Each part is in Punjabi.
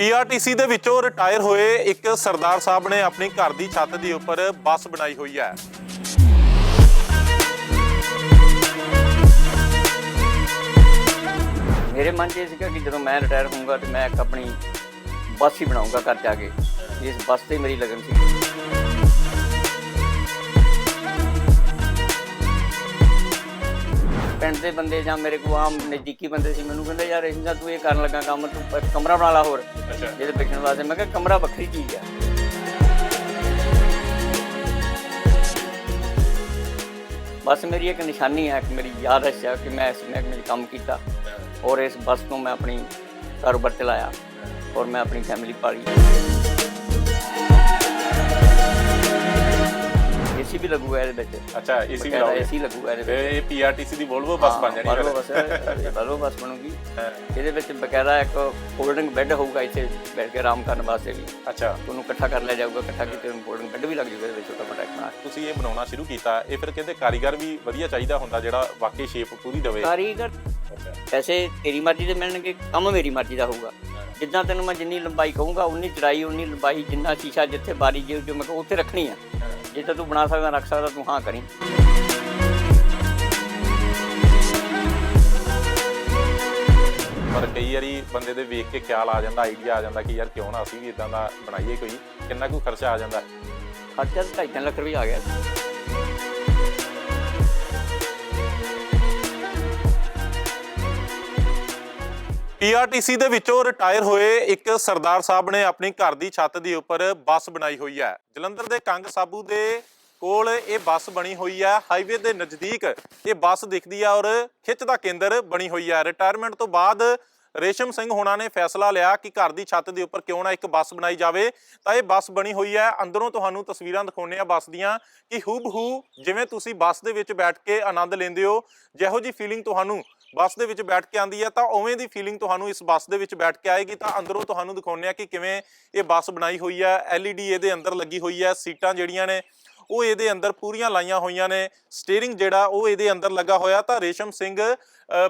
ਪੀਆਰਟੀਸੀ ਦੇ ਵਿੱਚੋਂ ਰਿਟਾਇਰ ਹੋਏ ਇੱਕ ਸਰਦਾਰ ਸਾਹਿਬ ਨੇ ਆਪਣੀ ਘਰ ਦੀ ਛੱਤ ਦੇ ਉੱਪਰ ਬੱਸ ਬਣਾਈ ਹੋਈ ਹੈ। ਮੇਰੇ ਮਨ 'ਚ ਇਹ ਸੀਗਾ ਕਿ ਜਦੋਂ ਮੈਂ ਰਿਟਾਇਰ ਹੋਊਂਗਾ ਤੇ ਮੈਂ ਇੱਕ ਆਪਣੀ ਬੱਸ ਹੀ ਬਣਾਉਂਗਾ ਘਰ ਜਾ ਕੇ। ਇਸ ਬੱਸ ਤੇ ਮੇਰੀ ਲਗਨ ਸੀ ਪਿੰਡ ਦੇ ਬੰਦੇ ਜਾਂ ਮੇਰੇ ਕੋਲ ਆਮ ਨਜ਼ਦੀਕੀ ਬੰਦੇ ਸੀ ਮੈਨੂੰ ਕਹਿੰਦੇ ਯਾਰ ਇਹਨਾਂ ਤੂੰ ਇਹ ਕਰਨ ਲੱਗਾ ਕੰਮ ਤੂੰ ਇੱਕ ਕਮਰਾ ਬਣਾ ਲਾ ਹੋਰ। ਜਿਹਦੇ ਬੈਠਣ ਵਾਸਤੇ ਮੈਂ ਕਿਹਾ ਕਮਰਾ ਵੱਖਰੀ ਚੀਜ਼ ਆ। ਬਸ ਮੇਰੀ ਇੱਕ ਨਿਸ਼ਾਨੀ ਹੈ ਇੱਕ ਮੇਰੀ ਯਾਦਸ਼ ਹੈ ਕਿ ਮੈਂ ਇਸ ਮਹਿਕਮੇ 'ਚ ਕੰਮ ਕੀਤਾ ਔਰ ਇਸ ਬੱਸ ਤੋਂ ਮੈਂ ਆਪਣੀ ਕਾਰੋਬਾਰ ਚਲਾਇਆ ਔਰ ਮੈਂ ਆਪਣੀ ਫੈਮਿਲੀ ਪਾਲੀ। ਏਸੀ ਵੀ ਲੱਗੂਗਾ ਇਹਦੇ ਵਿੱਚ। ਅੱਛਾ ਏਸੀ ਵੀ ਲਾਓਗੇ? ਏਸੀ ਲੱਗੂਗਾ ਇਹਦੇ ਵਿੱਚ। ਇਹ ਪੀਆਰਟੀਸੀ ਦੀ ਵੋਲਵੋ ਬੱਸ ਬਣ ਜਾਣੀ ਫਿਰ। ਬੱਸ ਬਾਲੋ ਬੱਸ ਬਣੂਗੀ। ਹਾਂ, ਇਹਦੇ ਵਿੱਚ ਬਕਾਇਦਾ ਇੱਕ ਫੋਲਡਿੰਗ ਬੈੱਡ ਹੋਊਗਾ ਇੱਥੇ ਬੈਠ ਕੇ ਆਰਾਮ ਕਰਨ ਵਾਸਤੇ ਵੀ। ਅੱਛਾ। ਉਹਨੂੰ ਇਕੱਠਾ ਕਰ ਲਿਆ ਜਾਊਗਾ ਇਕੱਠਾ ਕੀਤੇ ਫੋਲਡਿੰਗ ਬੈੱਡ ਵੀ ਲੱਗ ਜਾਊਗਾ ਇਹਦੇ ਵਿੱਚ ਛੋਟਾ ਮੋਟਾ ਇੱਕ ਨਾਲ। ਤੁਸੀਂ ਇਹ ਬਣਾਉਣਾ ਸ਼ੁਰੂ ਕੀਤਾ ਇਹ ਫਿਰ ਕਹਿੰਦੇ ਕਾਰੀਗਰ ਵੀ ਵਧੀਆ ਚਾਹੀਦਾ ਹੁੰਦਾ ਜਿਹੜਾ ਵਾਕਈ ਸ਼ੇਪ ਪੂਰੀ ਦੇਵੇ। ਕਾਰੀਗਰ ਪੈਸੇ ਤੇਰੀ ਮਰਜ਼ੀ ਦੇ ਮਿਲਣਗੇ ਕੰਮ ਮੇਰੀ ਮਰਜ਼ੀ ਦਾ ਹੋਊਗਾ। ਜਿੱਦਾਂ ਤੈਨੂੰ ਮੈਂ ਜਿੰਨੀ ਲੰਬਾਈ ਕਹੂੰਗਾ ਉਨੀ ਚੜਾਈ ਉਨੀ ਲੰਬਾਈ ਜਿੰਨਾ ਸ਼ੀਸ਼ਾ ਜਿੱਥੇ ਬਾਰੀ ਜੇ ਜੋ ਮੈਂ ਕਹੂੰ ਉੱਥੇ ਰੱਖਣੀ ਆ। ਜਿੱਥੇ ਤੂੰ ਬਣਾ ਸਕਦਾ ਰੱਖ ਸਕਦਾ ਤੂੰ ਹਾਂ ਕਰੀ। ਪਰ ਕਈ ਵਾਰੀ ਬੰਦੇ ਦੇ ਵੇਖ ਕੇ ਖਿਆਲ ਆ ਜਾਂਦਾ ਆਈਡੀਆ ਆ ਜਾਂਦਾ ਕਿ ਯਾਰ ਕਿਉਂ ਨਾ ਅਸੀਂ ਵੀ ਇਦਾਂ ਦਾ ਬਣਾਈਏ ਕੋਈ ਕਿੰਨਾ ਕੁ ਖਰਚਾ ਆ ਜਾਂਦਾ। ਖਰਚਾ ਤਾਂ ਢਾਈ ਤਿੰਨ ਲੱਖ ਰੁਪਏ ਆ ਗਿਆ। ਪੀਆਰਟੀਸੀ ਦੇ ਵਿੱਚੋਂ ਰਿਟਾਇਰ ਹੋਏ ਇੱਕ ਸਰਦਾਰ ਸਾਹਿਬ ਨੇ ਆਪਣੀ ਘਰ ਦੀ ਛੱਤ ਦੇ ਉੱਪਰ ਬੱਸ ਬਣਾਈ ਹੋਈ ਹੈ। ਜਲੰਧਰ ਦੇ ਕੰਗ ਸਾਬੂ ਦੇ ਕੋਲ ਇਹ ਬੱਸ ਬਣੀ ਹੋਈ ਹੈ। ਹਾਈਵੇ ਦੇ ਨਜ਼ਦੀਕ ਇਹ ਬੱਸ ਦਿਖਦੀ ਹੈ ਔਰ ਖਿੱਚ ਦਾ ਕੇਂਦਰ ਬਣੀ ਹੋਈ ਹੈ। ਰਿਟਾਇਰਮੈਂਟ ਤੋਂ ਬਾਅਦ ਰੇਸ਼ਮ ਸਿੰਘ ਹੋਣਾ ਨੇ ਫੈਸਲਾ ਲਿਆ ਕਿ ਘਰ ਦੀ ਛੱਤ ਦੇ ਉੱਪਰ ਕਿਉਂ ਨਾ ਇੱਕ ਬੱਸ ਬਣਾਈ ਜਾਵੇ। ਤਾਂ ਇਹ ਬੱਸ ਬਣੀ ਹੋਈ ਹੈ। ਅੰਦਰੋਂ ਤੁਹਾਨੂੰ ਤਸਵੀਰਾਂ ਦਿਖਾਉਂਦੇ ਆ ਬੱਸ ਦੀਆਂ ਕਿ ਹੂਬਹੂ ਜਿਵੇਂ ਤੁਸੀਂ ਬੱਸ ਦੇ ਵਿੱਚ ਬੈਠ ਕੇ ਆਨੰਦ ਲੈਂਦੇ ਹੋ, ਜਿਹੋ ਜੀ ਫੀਲਿੰਗ ਤੁਹਾਨੂੰ ਬੱਸ ਦੇ ਵਿੱਚ ਬੈਠ ਕੇ ਆਂਦੀ ਹੈ ਤਾਂ ਉਵੇਂ ਦੀ ਫੀਲਿੰਗ ਤੁਹਾਨੂੰ ਇਸ ਬੱਸ ਦੇ ਵਿੱਚ ਬੈਠ ਕੇ ਆਏਗੀ, ਤਾਂ ਅੰਦਰੋਂ ਤੁਹਾਨੂੰ ਦਿਖਾਉਂਦੇ ਆ ਕਿ ਕਿਵੇਂ ਇਹ ਬੱਸ ਬਣਾਈ ਹੋਈ ਹੈ LED ਇਹਦੇ ਅੰਦਰ ਲੱਗੀ ਹੋਈ ਹੈ ਸੀਟਾਂ ਜਿਹੜੀਆਂ ਨੇ, ਉਹ ਇਹਦੇ ਅੰਦਰ ਪੂਰੀਆਂ ਲਾਈਆਂ ਹੋਈਆਂ ਨੇ ਸਟੀਅਰਿੰਗ ਜਿਹੜਾ ਉਹ ਇਹਦੇ ਅੰਦਰ ਲੱਗਾ ਹੋਇਆ, ਤਾਂ ਰੇਸ਼ਮ ਸਿੰਘ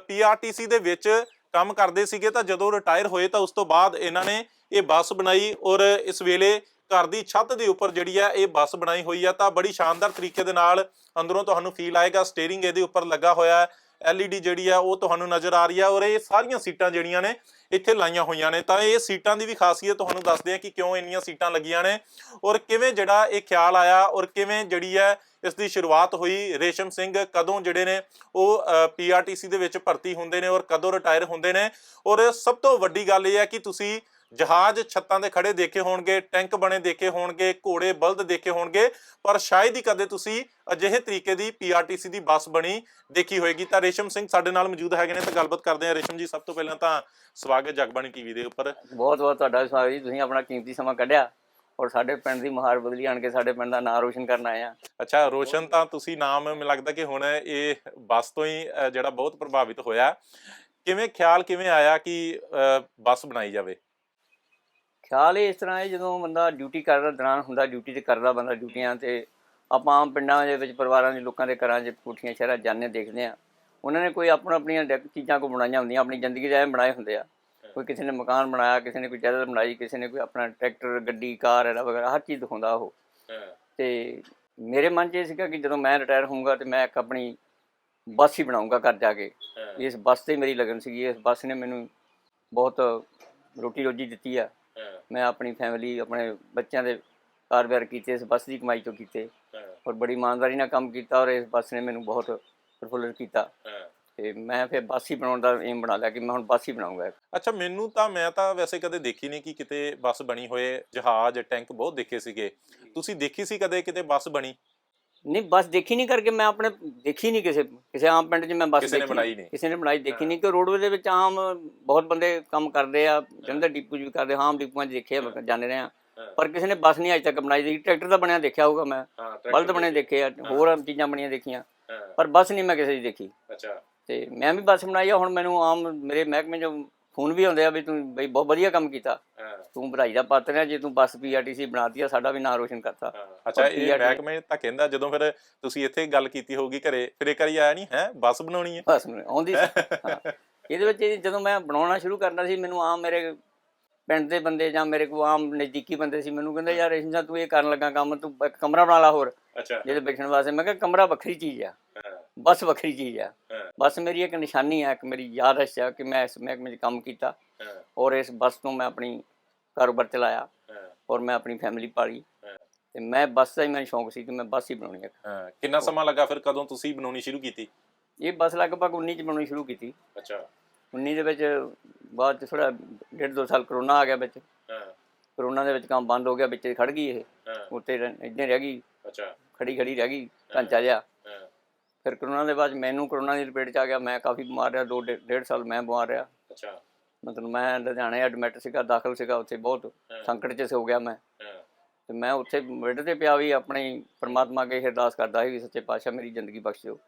ਪੀਆਰਟੀਸੀ ਦੇ ਵਿੱਚ ਕੰਮ ਕਰਦੇ ਸੀਗੇ, ਤਾਂ ਜਦੋਂ ਰਿਟਾਇਰ ਹੋਏ, ਤਾਂ ਉਸ ਤੋਂ ਬਾਅਦ ਇਹਨਾਂ ਨੇ ਇਹ ਬੱਸ ਬਣਾਈ ਔਰ ਇਸ ਵੇਲੇ ਘਰ ਦੀ ਛੱਤ ਦੇ ਉੱਪਰ ਜਿਹੜੀ ਹੈ ਇਹ ਬੱਸ ਬਣਾਈ ਹੋਈ ਹੈ ਤਾਂ ਬੜੀ ਸ਼ਾਨਦਾਰ ਤਰੀਕੇ ਦੇ ਨਾਲ ਅੰਦਰੋਂ ਤੁਹਾਨੂੰ ਫੀਲ ਆਏਗਾ ਸਟੀਅਰਿੰਗ ਇਹਦੇ ਉੱਪਰ ਲੱਗਾ ਹੋਇਆ ਹੈ LED ਜਿਹੜੀ ਆ, ਉਹ ਤੁਹਾਨੂੰ ਨਜ਼ਰ ਆ ਰਹੀ ਹੈ ਔਰ ਇਹ ਸਾਰੀਆਂ ਸੀਟਾਂ ਜਿਹੜੀਆਂ ਨੇ, ਇੱਥੇ ਲਾਈਆਂ ਹੋਈਆਂ ਨੇ। ਤਾਂ ਇਹ ਸੀਟਾਂ ਦੀ ਵੀ ਖਾਸੀਅਤ ਤੁਹਾਨੂੰ ਦੱਸਦੇ ਆ ਕਿ ਕਿਉਂ ਇੰਨੀਆਂ ਸੀਟਾਂ ਲੱਗੀਆਂ ਨੇ ਔਰ ਕਿਵੇਂ ਜਿਹੜਾ ਇਹ ਖਿਆਲ ਆਇਆ ਔਰ ਕਿਵੇਂ ਜਿਹੜੀ ਹੈ ਇਸ ਦੀ ਸ਼ੁਰੂਆਤ ਹੋਈ। ਰੇਸ਼ਮ ਸਿੰਘ ਕਦੋਂ ਜਿਹੜੇ ਨੇ, ਉਹ ਪੀਆਰਟੀਸੀ ਦੇ ਵਿੱਚ ਭਰਤੀ ਹੁੰਦੇ ਨੇ ਔਰ ਕਦੋਂ ਰਿਟਾਇਰ ਹੁੰਦੇ ਨੇ? ਔਰ ਸਭ ਤੋਂ ਵੱਡੀ ਗੱਲ ਇਹ ਹੈ ਕਿ ਤੁਸੀਂ ਜਹਾਜ਼ ਛੱਤਾਂ ਦੇ ਖੜੇ ਦੇਖੇ ਹੋਣਗੇ ਟੈਂਕ ਬਣੇ ਦੇਖੇ ਹੋਣਗੇ ਘੋੜੇ ਬਲਦ ਦੇਖੇ ਹੋਣਗੇ ਪਰ ਸ਼ਾਇਦ ਹੀ ਕਦੇ ਤੁਸੀਂ ਅਜਿਹੇ ਤਰੀਕੇ ਦੀ ਪੀਆਰਟੀਸੀ ਦੀ ਬੱਸ ਬਣੀ ਦੇਖੀ ਹੋਏਗੀ। ਤਾਂ ਰੇਸ਼ਮ ਸਿੰਘ ਸਾਡੇ ਨਾਲ ਮੌਜੂਦ ਹੈਗੇ ਨੇ ਤਾਂ ਗੱਲਬਾਤ ਕਰਦੇ ਹਾਂ। ਰੇਸ਼ਮ ਜੀ ਸਭ ਤੋਂ ਪਹਿਲਾਂ ਤਾਂ ਸਵਾਗਤ ਜਗਬਾਣੀ ਟੀਵੀ ਦੇ ਉੱਪਰ। ਬਹੁਤ ਬਹੁਤ ਤੁਹਾਡਾ ਸਵਾਗਤ ਜੀ। ਤੁਸੀਂ ਆਪਣਾ ਕੀਮਤੀ ਸਮਾਂ ਕੱਢਿਆ ਔਰ ਸਾਡੇ ਪਿੰਡ ਦੀ ਮਹਾਰ ਬਦਲੀ ਆਣ ਕੇ ਸਾਡੇ ਪਿੰਡ ਦਾ ਨਾਮ ਰੋਸ਼ਨ ਕਰਨ ਆਏ ਆ ਅੱਛਾ ਰੋਸ਼ਨ ਤਾਂ ਤੁਸੀਂ ਨਾਮ ਮੈਨੂੰ ਲੱਗਦਾ ਕਿ ਹੁਣ ਇਹ ਬੱਸ ਤੋਂ ਹੀ ਅ, ਜਿਹੜਾ ਬਹੁਤ ਪ੍ਰਭਾਵਿਤ ਹੋਇਆ। ਕਿਵੇਂ ਖਿਆਲ ਕਿਵੇਂ ਆਇਆ ਕਿ ਅ, ਬੱਸ ਬਣਾਈ ਜਾਵੇ? ਖਿਆਲ ਇਸ ਤਰ੍ਹਾਂ ਹੈ ਜਦੋਂ ਬੰਦਾ ਡਿਊਟੀ ਕਰਦਾ ਦੌਰਾਨ ਹੁੰਦਾ ਡਿਊਟੀ ਤੇ ਕਰਦਾ ਬੰਦਾ ਡਿਊਟੀਆਂ ਤੇ ਆਪਾਂ ਆਮ ਪਿੰਡਾਂ ਦੇ ਵਿੱਚ ਪਰਿਵਾਰਾਂ ਦੇ ਲੋਕਾਂ ਦੇ ਘਰਾਂ 'ਚ ਕੋਠੀਆਂ ਸ਼ਹਿਰਾਂ ਜਾਂਦੇ ਦੇਖਦੇ ਆ ਉਹਨਾਂ ਨੇ ਕੋਈ ਆਪਣਾ ਆਪਣੀਆਂ ਚੀਜ਼ਾਂ ਕੋ ਬਣਾਈਆਂ ਹੁੰਦੀਆਂ ਆਪਣੀ ਜ਼ਿੰਦਗੀ ਦੇ ਐਂ ਬਣਾਏ ਹੁੰਦੇ ਆ। ਕੋਈ ਕਿਸੇ ਨੇ ਮਕਾਨ ਬਣਾਇਆ ਕਿਸੇ ਨੇ ਕੋਈ ਜਾਇਦਾਦ ਬਣਾਈ ਕਿਸੇ ਨੇ ਕੋਈ ਆਪਣਾ ਟਰੈਕਟਰ ਗੱਡੀ ਕਾਰ ਐਡਾ ਵਗੈਰਾ ਹਰ ਚੀਜ਼ ਦਿਖਾਉਂਦਾ ਉਹ। ਤੇ ਮੇਰੇ ਮਨ 'ਚ ਇਹ ਸੀਗਾ ਕਿ ਜਦੋਂ ਮੈਂ ਰਿਟਾਇਰ ਹੋਊਂਗਾ ਤੇ ਮੈਂ ਇੱਕ ਆਪਣੀ ਬੱਸ ਹੀ ਬਣਾਉਂਗਾ ਘਰ ਜਾ ਕੇ। ਇਸ ਬੱਸ ਤੇ ਮੇਰੀ ਲਗਨ ਸੀਗੀ ਇਸ ਬੱਸ ਨੇ ਮੈਨੂੰ ਬਹੁਤ ਰੋਟੀ ਰੋਜੀ ਦਿੱਤੀ ਆ। ਮੈਂ ਆਪਣੀ ਫੈਮਿਲੀ ਆਪਣੇ ਬੱਚਿਆਂ ਦੇ ਕਾਰੋਬਾਰ ਕੀਤੇ ਇਸ ਬੱਸ ਦੀ ਕਮਾਈ ਤੋਂ ਕੀਤੇ। ਔਰ ਬੜੀ ਇਮਾਨਦਾਰੀ ਨਾਲ ਕੰਮ ਕੀਤਾ ਔਰ ਇਸ ਬੱਸ ਨੇ ਮੈਨੂੰ ਬਹੁਤ ਪ੍ਰਫੁੱਲਿਤ ਕੀਤਾ। ਤੇ ਮੈਂ ਫਿਰ ਬੱਸ ਹੀ ਬਣਾਉਣ ਦਾ ਏਮ ਬਣਾ ਲਿਆ ਕਿ ਮੈਂ ਹੁਣ ਬੱਸ ਹੀ ਬਣਾਉਂਗਾ। ਅੱਛਾ ਮੈਨੂੰ ਤਾਂ ਮੈਂ ਤਾਂ ਵੈਸੇ ਕਦੇ ਦੇਖੀ ਨਹੀਂ ਕਿ ਕਿਤੇ ਬੱਸ ਬਣੀ ਹੋਏ ਜਹਾਜ਼ ਟੈਂਕ ਬਹੁਤ ਦੇਖੇ ਸੀਗੇ। ਤੁਸੀਂ ਦੇਖੀ ਸੀ ਕਦੇ ਕਿਤੇ ਬੱਸ ਬਣੀ? ਨਹੀਂ ਬੱਸ ਦੇਖੀ ਨਹੀਂ ਕਰਕੇ ਮੈਂ ਆਪਣੇ ਦੇਖੀ ਨਹੀਂ ਕਿਸੇ ਕਿਸੇ ਆਮ ਪਿੰਡ 'ਚ ਮੈਂ ਬੱਸ ਕਿਸੇ ਨੇ ਬਣਾਈ ਨਹੀਂ। ਕਿਸੇ ਨੇ ਬਣਾਈ ਦੇਖੀ ਨਹੀਂ ਕਿ ਰੋਡਵੇ ਦੇ ਵਿੱਚ ਆਮ ਬਹੁਤ ਬੰਦੇ ਕੰਮ ਕਰਦੇ ਆ ਜੰਦਰ ਡਿਪੂ 'ਚ ਵੀ ਕਰਦੇ ਆਮ ਡਿਪੂਆਂ 'ਚ ਦੇਖੇ ਜਾਂਦੇ ਰਹੇ ਆ। ਪਰ ਕਿਸੇ ਨੇ ਬੱਸ ਨਹੀਂ ਅਜੇ ਤੱਕ ਬਣਾਈ ਦੇਖੀ ਟਰੈਕਟਰ ਦਾ ਬਣਿਆ ਦੇਖਿਆ ਹੋਊਗਾ ਮੈਂ। ਬਲਦ ਬਣੇ ਦੇਖੇ। ਆ ਹੋਰ ਚੀਜ਼ਾਂ ਬਣੀਆਂ ਦੇਖੀਆਂ। ਪਰ ਬੱਸ ਨਹੀਂ ਮੈਂ ਕਿਸੇ ਦੀ ਦੇਖੀ। ਅੱਛਾ। ਤੇ ਮੈਂ ਵੀ ਬੱਸ ਬਣਾਈ ਆ ਹੁਣ ਮੈਨੂੰ ਆਮ ਮੇਰੇ ਮਹਿਕਮੇ 'ਚੋਂ ਫੋਨ ਵੀ ਆਉਂਦੇ ਆ ਵੀ ਤੂੰ ਬਈ ਬਹੁਤ ਵਧੀਆ ਕੰਮ ਕੀਤਾ। ਤੂੰ ਵਧਾਈ ਦਾ ਪਾਤਰ ਆ ਜੇ ਤੂੰ ਬੱਸ ਪੀਆਰਟੀਸੀ ਬਣਾਤੀ ਆ ਸਾਡਾ ਵੀ ਨਾਂ ਰੋਸ਼ਨ ਕਰਤਾ। ਅੱਛਾ ਇਹ ਮਹਿਕਮੇ ਤਾਂ ਕਹਿੰਦਾ ਜਦੋਂ ਫਿਰ ਤੁਸੀਂ ਇੱਥੇ ਗੱਲ ਕੀਤੀ ਹੋਊਗੀ ਘਰੇ ਫਿਰ ਇੱਕ ਵਾਰੀ ਆਇਆ ਨਹੀਂ ਹੈ ਬੱਸ ਬਣਾਉਣੀ ਹੈ ਬਸ ਆਉਂਦੀ ਸੀ। ਹਾਂ। ਇਹਦੇ ਵਿੱਚ ਜਦੋਂ ਮੈਂ ਬਣਾਉਣਾ ਸ਼ੁਰੂ ਕਰਨਾ ਸੀ ਮੈਨੂੰ ਆਮ ਮੇਰੇ ਪਿੰਡ ਦੇ ਬੰਦੇ ਜਾਂ ਮੇਰੇ ਕੋਲ ਆਮ ਨਜ਼ਦੀਕੀ ਬੰਦੇ ਸੀ ਮੈਨੂੰ ਕਹਿੰਦੇ ਯਾਰ ਇਸਦਾ ਤੂੰ ਇਹ ਕਰਨ ਲੱਗਾ ਕੰਮ ਤੂੰ ਇੱਕ ਕਮਰਾ ਬਣਾ ਲਾ ਹੋਰ। ਅੱਛਾ। ਜਿਹਦੇ ਬੈਠਣ ਵਾਸਤੇ। ਮੈਂ ਕਿਹਾ ਕਮਰਾ ਵੱਖਰੀ ਚੀਜ਼ ਆ। ਹਾਂ। ਬਸ ਵੱਖਰੀ ਚੀਜ਼ ਆ। ਹਾਂ। ਬਸ ਮੇਰੀ ਇੱਕ ਨਿਸ਼ਾਨੀ ਆ ਇੱਕ ਮੇਰੀ ਯਾਦਸ਼ ਆ ਕਿ ਮੈਂ ਇਸ ਮਹਿਕਮੇ 'ਚ ਕੰਮ ਕੀਤਾ ਹਾਂ। ਔਰ ਇਸ ਬੱਸ ਤੋਂ ਮੈਂ ਆਪਣੀ ਕਾਰੋਬਾਰ ਚਲਾਇਆ ਔਰ ਮੈਂ ਆਪਣੀ ਫੈਮਿਲੀ ਪਾਲੀ। ਤੇ ਮੈਂ ਬੱਸ ਦਾ ਹੀ ਮੈਨੂੰ ਸ਼ੌਂਕ ਸੀ ਕਿ ਮੈਂ ਬੱਸ ਹੀ ਬਣਾਉਣੀ ਹੈ। ਹਾਂ ਕਿੰਨਾ ਸਮਾਂ ਲੱਗਾ ਫਿਰ ਕਦੋਂ ਤੁਸੀਂ ਬਣਾਉਣੀ ਸ਼ੁਰੂ ਕੀਤੀ? ਇਹ ਬੱਸ ਲਗਭਗ 19 ਚ ਬਣਾਉਣੀ ਸ਼ੁਰੂ ਕੀਤੀ। ਅੱਛਾ। 19 ਦੇ ਵਿੱਚ ਬਾਅਦ ਚ ਥੋੜਾ ਡੇਢ ਦੋ ਸਾਲ ਕਰੋਨਾ ਆ ਗਿਆ ਵਿੱਚ। ਹਾਂ। ਕਰੋਨਾ ਦੇ ਵਿੱਚ ਕੰਮ ਬੰਦ ਹੋ ਗਿਆ ਵਿੱਚ ਖੜ ਗਈ ਇਹ। ਉੱਤੇ ਇਦਾਂ ਰਹਿ ਗਈ। ਅੱਛਾ। ਖੜੀ ਖੜੀ ਰਹਿ ਗਈ ਢਾਂਚਾ ਹਾਂ। ਫਿਰ ਕਰੋਨਾ ਦੇ ਬਾਅਦ ਮੈਨੂੰ ਕਰੋਨਾ ਦੀ ਲਪੇਟ ਚ ਆ ਗਿਆ ਮੈਂ ਕਾਫੀ ਬਿਮਾਰ ਰਿਹਾ ਦੋ ਡੇ- ਡੇਢ ਸਾਲ ਮੈਂ ਬਿਮਾਰ ਰਿਹਾ। ਅੱਛਾ। ਮਤਲਬ ਮੈਂ ਲੁਧਿਆਣੇ ਐਡਮਿਟ ਸੀਗਾ ਦਾਖਲ ਸੀਗਾ ਉੱਥੇ ਬਹੁਤ। ਸੰਕਟ ਚ ਹੋ ਗਿਆ ਮੈਂ। ਤੇ ਮੈਂ ਉੱਥੇ ਬੈੱਡ ਤੇ ਪਿਆ ਵੀ ਆਪਣੀ ਪਰਮਾਤਮਾ ਅੱਗੇ ਅਰਦਾਸ ਕਰਦਾ ਸੀ ਵੀ ਸੱਚੇ ਪਾਤਸ਼ਾਹ ਮੇਰੀ ਜ਼ਿੰਦਗੀ ਬਖਸ਼ ਦਿਓ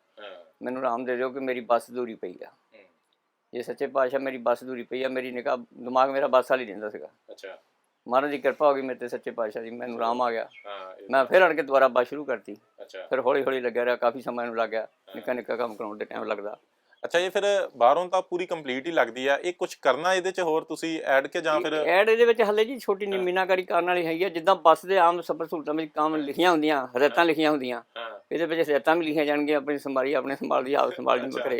ਮੈਨੂੰ ਆਰਾਮ ਦੇ ਦਿਓ ਕਿ ਮੇਰੀ ਬੱਸ ਦੂਰੀ ਪਈ ਆ। ਜੇ ਸੱਚੇ ਪਾਤਸ਼ਾਹ ਮੇਰੀ ਬੱਸ ਦੂਰੀ ਪਈ ਆ ਮੇਰੀ ਨਿਗਾਹ ਦਿਮਾਗ ਮੇਰਾ ਬੱਸ ਵਾਲੀ ਰਹਿੰਦਾ ਸੀਗਾ। ਅੱਛਾ। ਮਹਾਰਾਜ ਦੀ ਕਿਰਪਾ ਹੋ ਗਈ ਮੇਰੇ ਤੇ ਸੱਚੇ ਪਾਤਸ਼ਾਹ ਦੀ ਮੈਨੂੰ ਆਰਾਮ ਆ ਗਿਆ। ਮੈਂ ਫਿਰ ਅੜ ਕੇ ਦੁਬਾਰਾ ਬੱਸ ਸ਼ੁਰੂ ਕਰਤੀ। ਅੱਛਾ। ਫਿਰ ਹੌਲੀ ਹੌਲੀ ਲੱਗਿਆ ਰਿਹਾ ਕਾਫੀ ਸਮਾਂ ਨੂੰ ਲੱਗ ਗਿਆ। ਨਿੱਕਾ ਨਿੱਕਾ ਕੰਮ ਕਰਾਉਣ ਦੇ ਟਾਈਮ ਲੱਗਦਾ। ਅੱਛਾ ਇਹ ਫਿਰ ਬਾਹਰੋਂ ਤਾਂ ਪੂਰੀ ਕੰਪਲੀਟ ਹੀ ਲੱਗਦੀ ਆ। ਇਹ ਕੁਝ ਕਰਨਾ ਇਹਦੇ ਚ ਹੋਰ ਤੁਸੀਂ ਐਡ ਕੇ ਜਾਂ ਫਿਰ ਐਡ ਇਹਦੇ ਵਿੱਚ ਹੱਲੇ ਜੀ ਛੋਟੀ ਨੀ ਮੀਨਾਕਾਰੀ ਕਰਨ ਵਾਲੀ ਹੈਗੀ ਆ। ਜਿੱਦਾਂ ਬੱਸ ਦੇ ਆਮ ਸਫਰ ਸਹੂਲਤਾਂ ਵਿੱਚ ਕੰਮ ਲਿਖੀਆਂ ਹੁੰਦੀਆਂ ਹਦਾਇਤਾਂ ਲਿਖੀਆਂ ਹੁੰਦੀਆਂ। ਹਾਂ। ਇਹਦੇ ਵਿੱਚ ਹਦਾਇਤਾਂ ਵੀ ਲਿਖੀਆਂ ਜਾਣਗੀਆਂ ਆਪਣੀ ਸੰਭਾਲੀ ਆਪਣੇ ਸੰਭਾਲ ਦੀ ਆਪ ਸੰਭਾਲ ਦੀ ਕਰੇ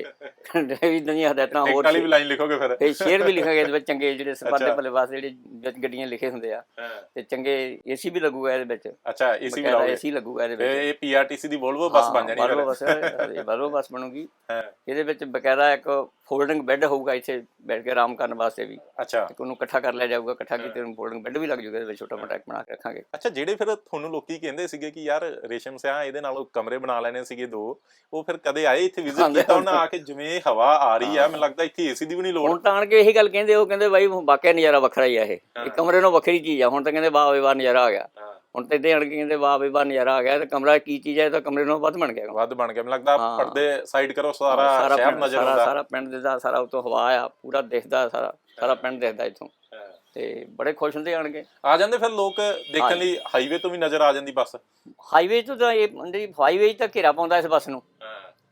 ਇਦਾਂ ਦੀਆਂ ਹਦਾਇਤਾਂ ਹੋਰ ਵਾਲੀ ਵੀ ਲਾਈਨ ਲਿਖੋਗੇ ਫਿਰ। ਤੇ ਸ਼ੇਰ ਵੀ ਲਿਖਾਂਗੇ ਇਹਦੇ ਵਿੱਚ ਚੰਗੇ ਜਿਹੜੇ ਸਪਾਦੇ ਅੱਛਾ। ਭਲੇ ਵਾਸਤੇ ਜਿਹੜੇ ਵਿੱਚ ਗੱਡੀਆਂ ਲਿਖੇ ਹੁੰਦੇ ਆ। ਹਾਂ। ਤੇ ਚੰਗੇ ਏਸੀ ਵੀ ਲੱਗੂਗਾ ਇਹਦੇ ਵਿੱਚ। ਅੱਛਾ ਏਸੀ ਵੀ ਲਾਓਗੇ। ਏਸੀ ਲੱਗੂਗਾ ਇਹਦੇ ਵਿੱਚ। ਇਹ ਪੀਆਰਟੀਸੀ ਦੀ ਵੋਲਵੋ ਬੱਸ ਬਣ ਜਾਣੀ ਫਿਰ। ਬੱਸ ਇਹ ਬਾਲੋ ਬੱਸ ਬਣੂਗੀ। ਹਾਂ। ਇਹਦੇ ਵਿੱਚ ਬਕਾਇਦਾ ਇੱਕ ਫੋਲਡਿੰਗ ਬੈੱਡ ਹੋਊਗਾ ਇੱਥੇ ਬੈਠ ਕੇ ਆਰਾਮ ਕਰਨ ਵਾਸਤੇ ਵੀ। ਅੱਛਾ। ਇੱਕ ਉਹਨੂੰ ਇਕੱਠਾ ਕਰ ਲਿਆ ਜਾਊਗਾ ਇਕੱਠਾ ਕੀਤੇ ਨੂੰ ਫੋਲਡਿੰਗ ਬੈੱਡ ਵੀ ਲੱਗ ਜਾਊਗਾ ਇਹਦੇ ਵਿੱਚ ਛੋਟਾ ਮੋਟਾ ਇੱਕ ਬਣਾ ਕੇ ਰੱਖਾਂਗੇ। ਅੱਛਾ ਜਿਹੜੇ ਫਿਰ ਤੁਹਾਨੂੰ ਲੋਕੀ ਕਹਿੰਦੇ ਸੀਗੇ ਕਿ ਯਾਰ ਰੇਸ਼ਮ ਸਿਆ ਇਹਦੇ ਨਾਲ ਕਮਰੇ ਬਣਾ ਲੈਣੇ ਸੀਗੇ ਦੋ ਉਹ ਫਿਰ ਕਦੇ ਆਏ ਇੱਥੇ ਵਿਜ਼ਿਟ ਕੀਤਾ ਉਹਨਾਂ ਆ ਕੇ ਜਿਵੇਂ ਹਵਾ ਆ ਰਹੀ ਆ ਮੈਨੂੰ ਲੱਗਦਾ ਇੱਥੇ ਏਸੀ ਦੀ ਵੀ ਨਹੀਂ ਲੋੜ। ਹੁਣ ਤਾਂ ਆਣ ਕੇ ਇਹੀ ਗੱਲ ਕਹਿੰਦੇ ਉਹ ਕਹਿੰਦੇ ਬਾਈ ਵਾਕਿਆ ਨਜ਼ਾਰਾ ਵੱਖਰਾ ਹੀ ਆ ਇਹ। ਇਹ ਕਮਰੇ ਨੂੰ ਵੱਖਰੀ ਚੀਜ਼ ਆ ਹੁਣ ਤਾਂ ਕਹਿੰਦੇ ਵਾਹ ਵੇ ਵਾਹ ਨਜ਼ਾਰਾ ਆ ਗਿਆ। ਹੁਣ ਤਾਂ ਕੇ ਕਹਿੰਦੇ ਵਾਹ ਵੇ ਵਾਹ ਨਜ਼ਾਰਾ ਆ ਗਿਆ ਤੇ ਕਮਰਾ ਕੀ ਚੀਜ਼ ਹੈ ਤਾਂ ਕਮਰੇ ਨੂੰ ਵੱਧ ਬਣ ਗਿਆ ਵੱਧ ਬਣ ਗਿਆ। ਮੈਨੂੰ ਲੱਗਦਾ ਹਾਂ। ਪਰਦੇ ਸਾਈਡ ਕਰੋ ਸਾਰਾ ਸ਼ਹਿਰ ਪਿੰਡ- ਨਜ਼ਰ ਸਾਰਾ ਆਉਂਦਾ। ਸਾਰਾ ਪਿੰਡ ਦਿਸਦਾ ਸਾਰਾ ਉਤੋਂ ਹਵਾ ਆ ਪੂਰਾ ਦਿਖਦਾ ਸਾਰਾ ਸਾਰਾ ਪਿੰਡ ਦਿਖਦਾ ਇੱਥੋਂ। ਤੇ ਬੜੇ ਖੁਸ਼ ਹੁੰਦੇ ਆਣਗੇ ਆ ਜਾਂਦੇ ਫਿਰ ਲੋਕ ਦੇਖਣ ਲਈ ਹਾਈਵੇ ਤੋਂ ਵੀ ਨਜ਼ਰ ਆ ਜਾਂਦੀ ਬੱਸ। ਹਾਈਵੇ ਤੋਂ ਤਾਂ ਇਹ ਜਿਹੜੀ ਹਾਈਵੇ ਤਾਂ ਘੇਰਾ ਪਾਉਂਦਾ ਇਸ ਬੱਸ ਨੂੰ।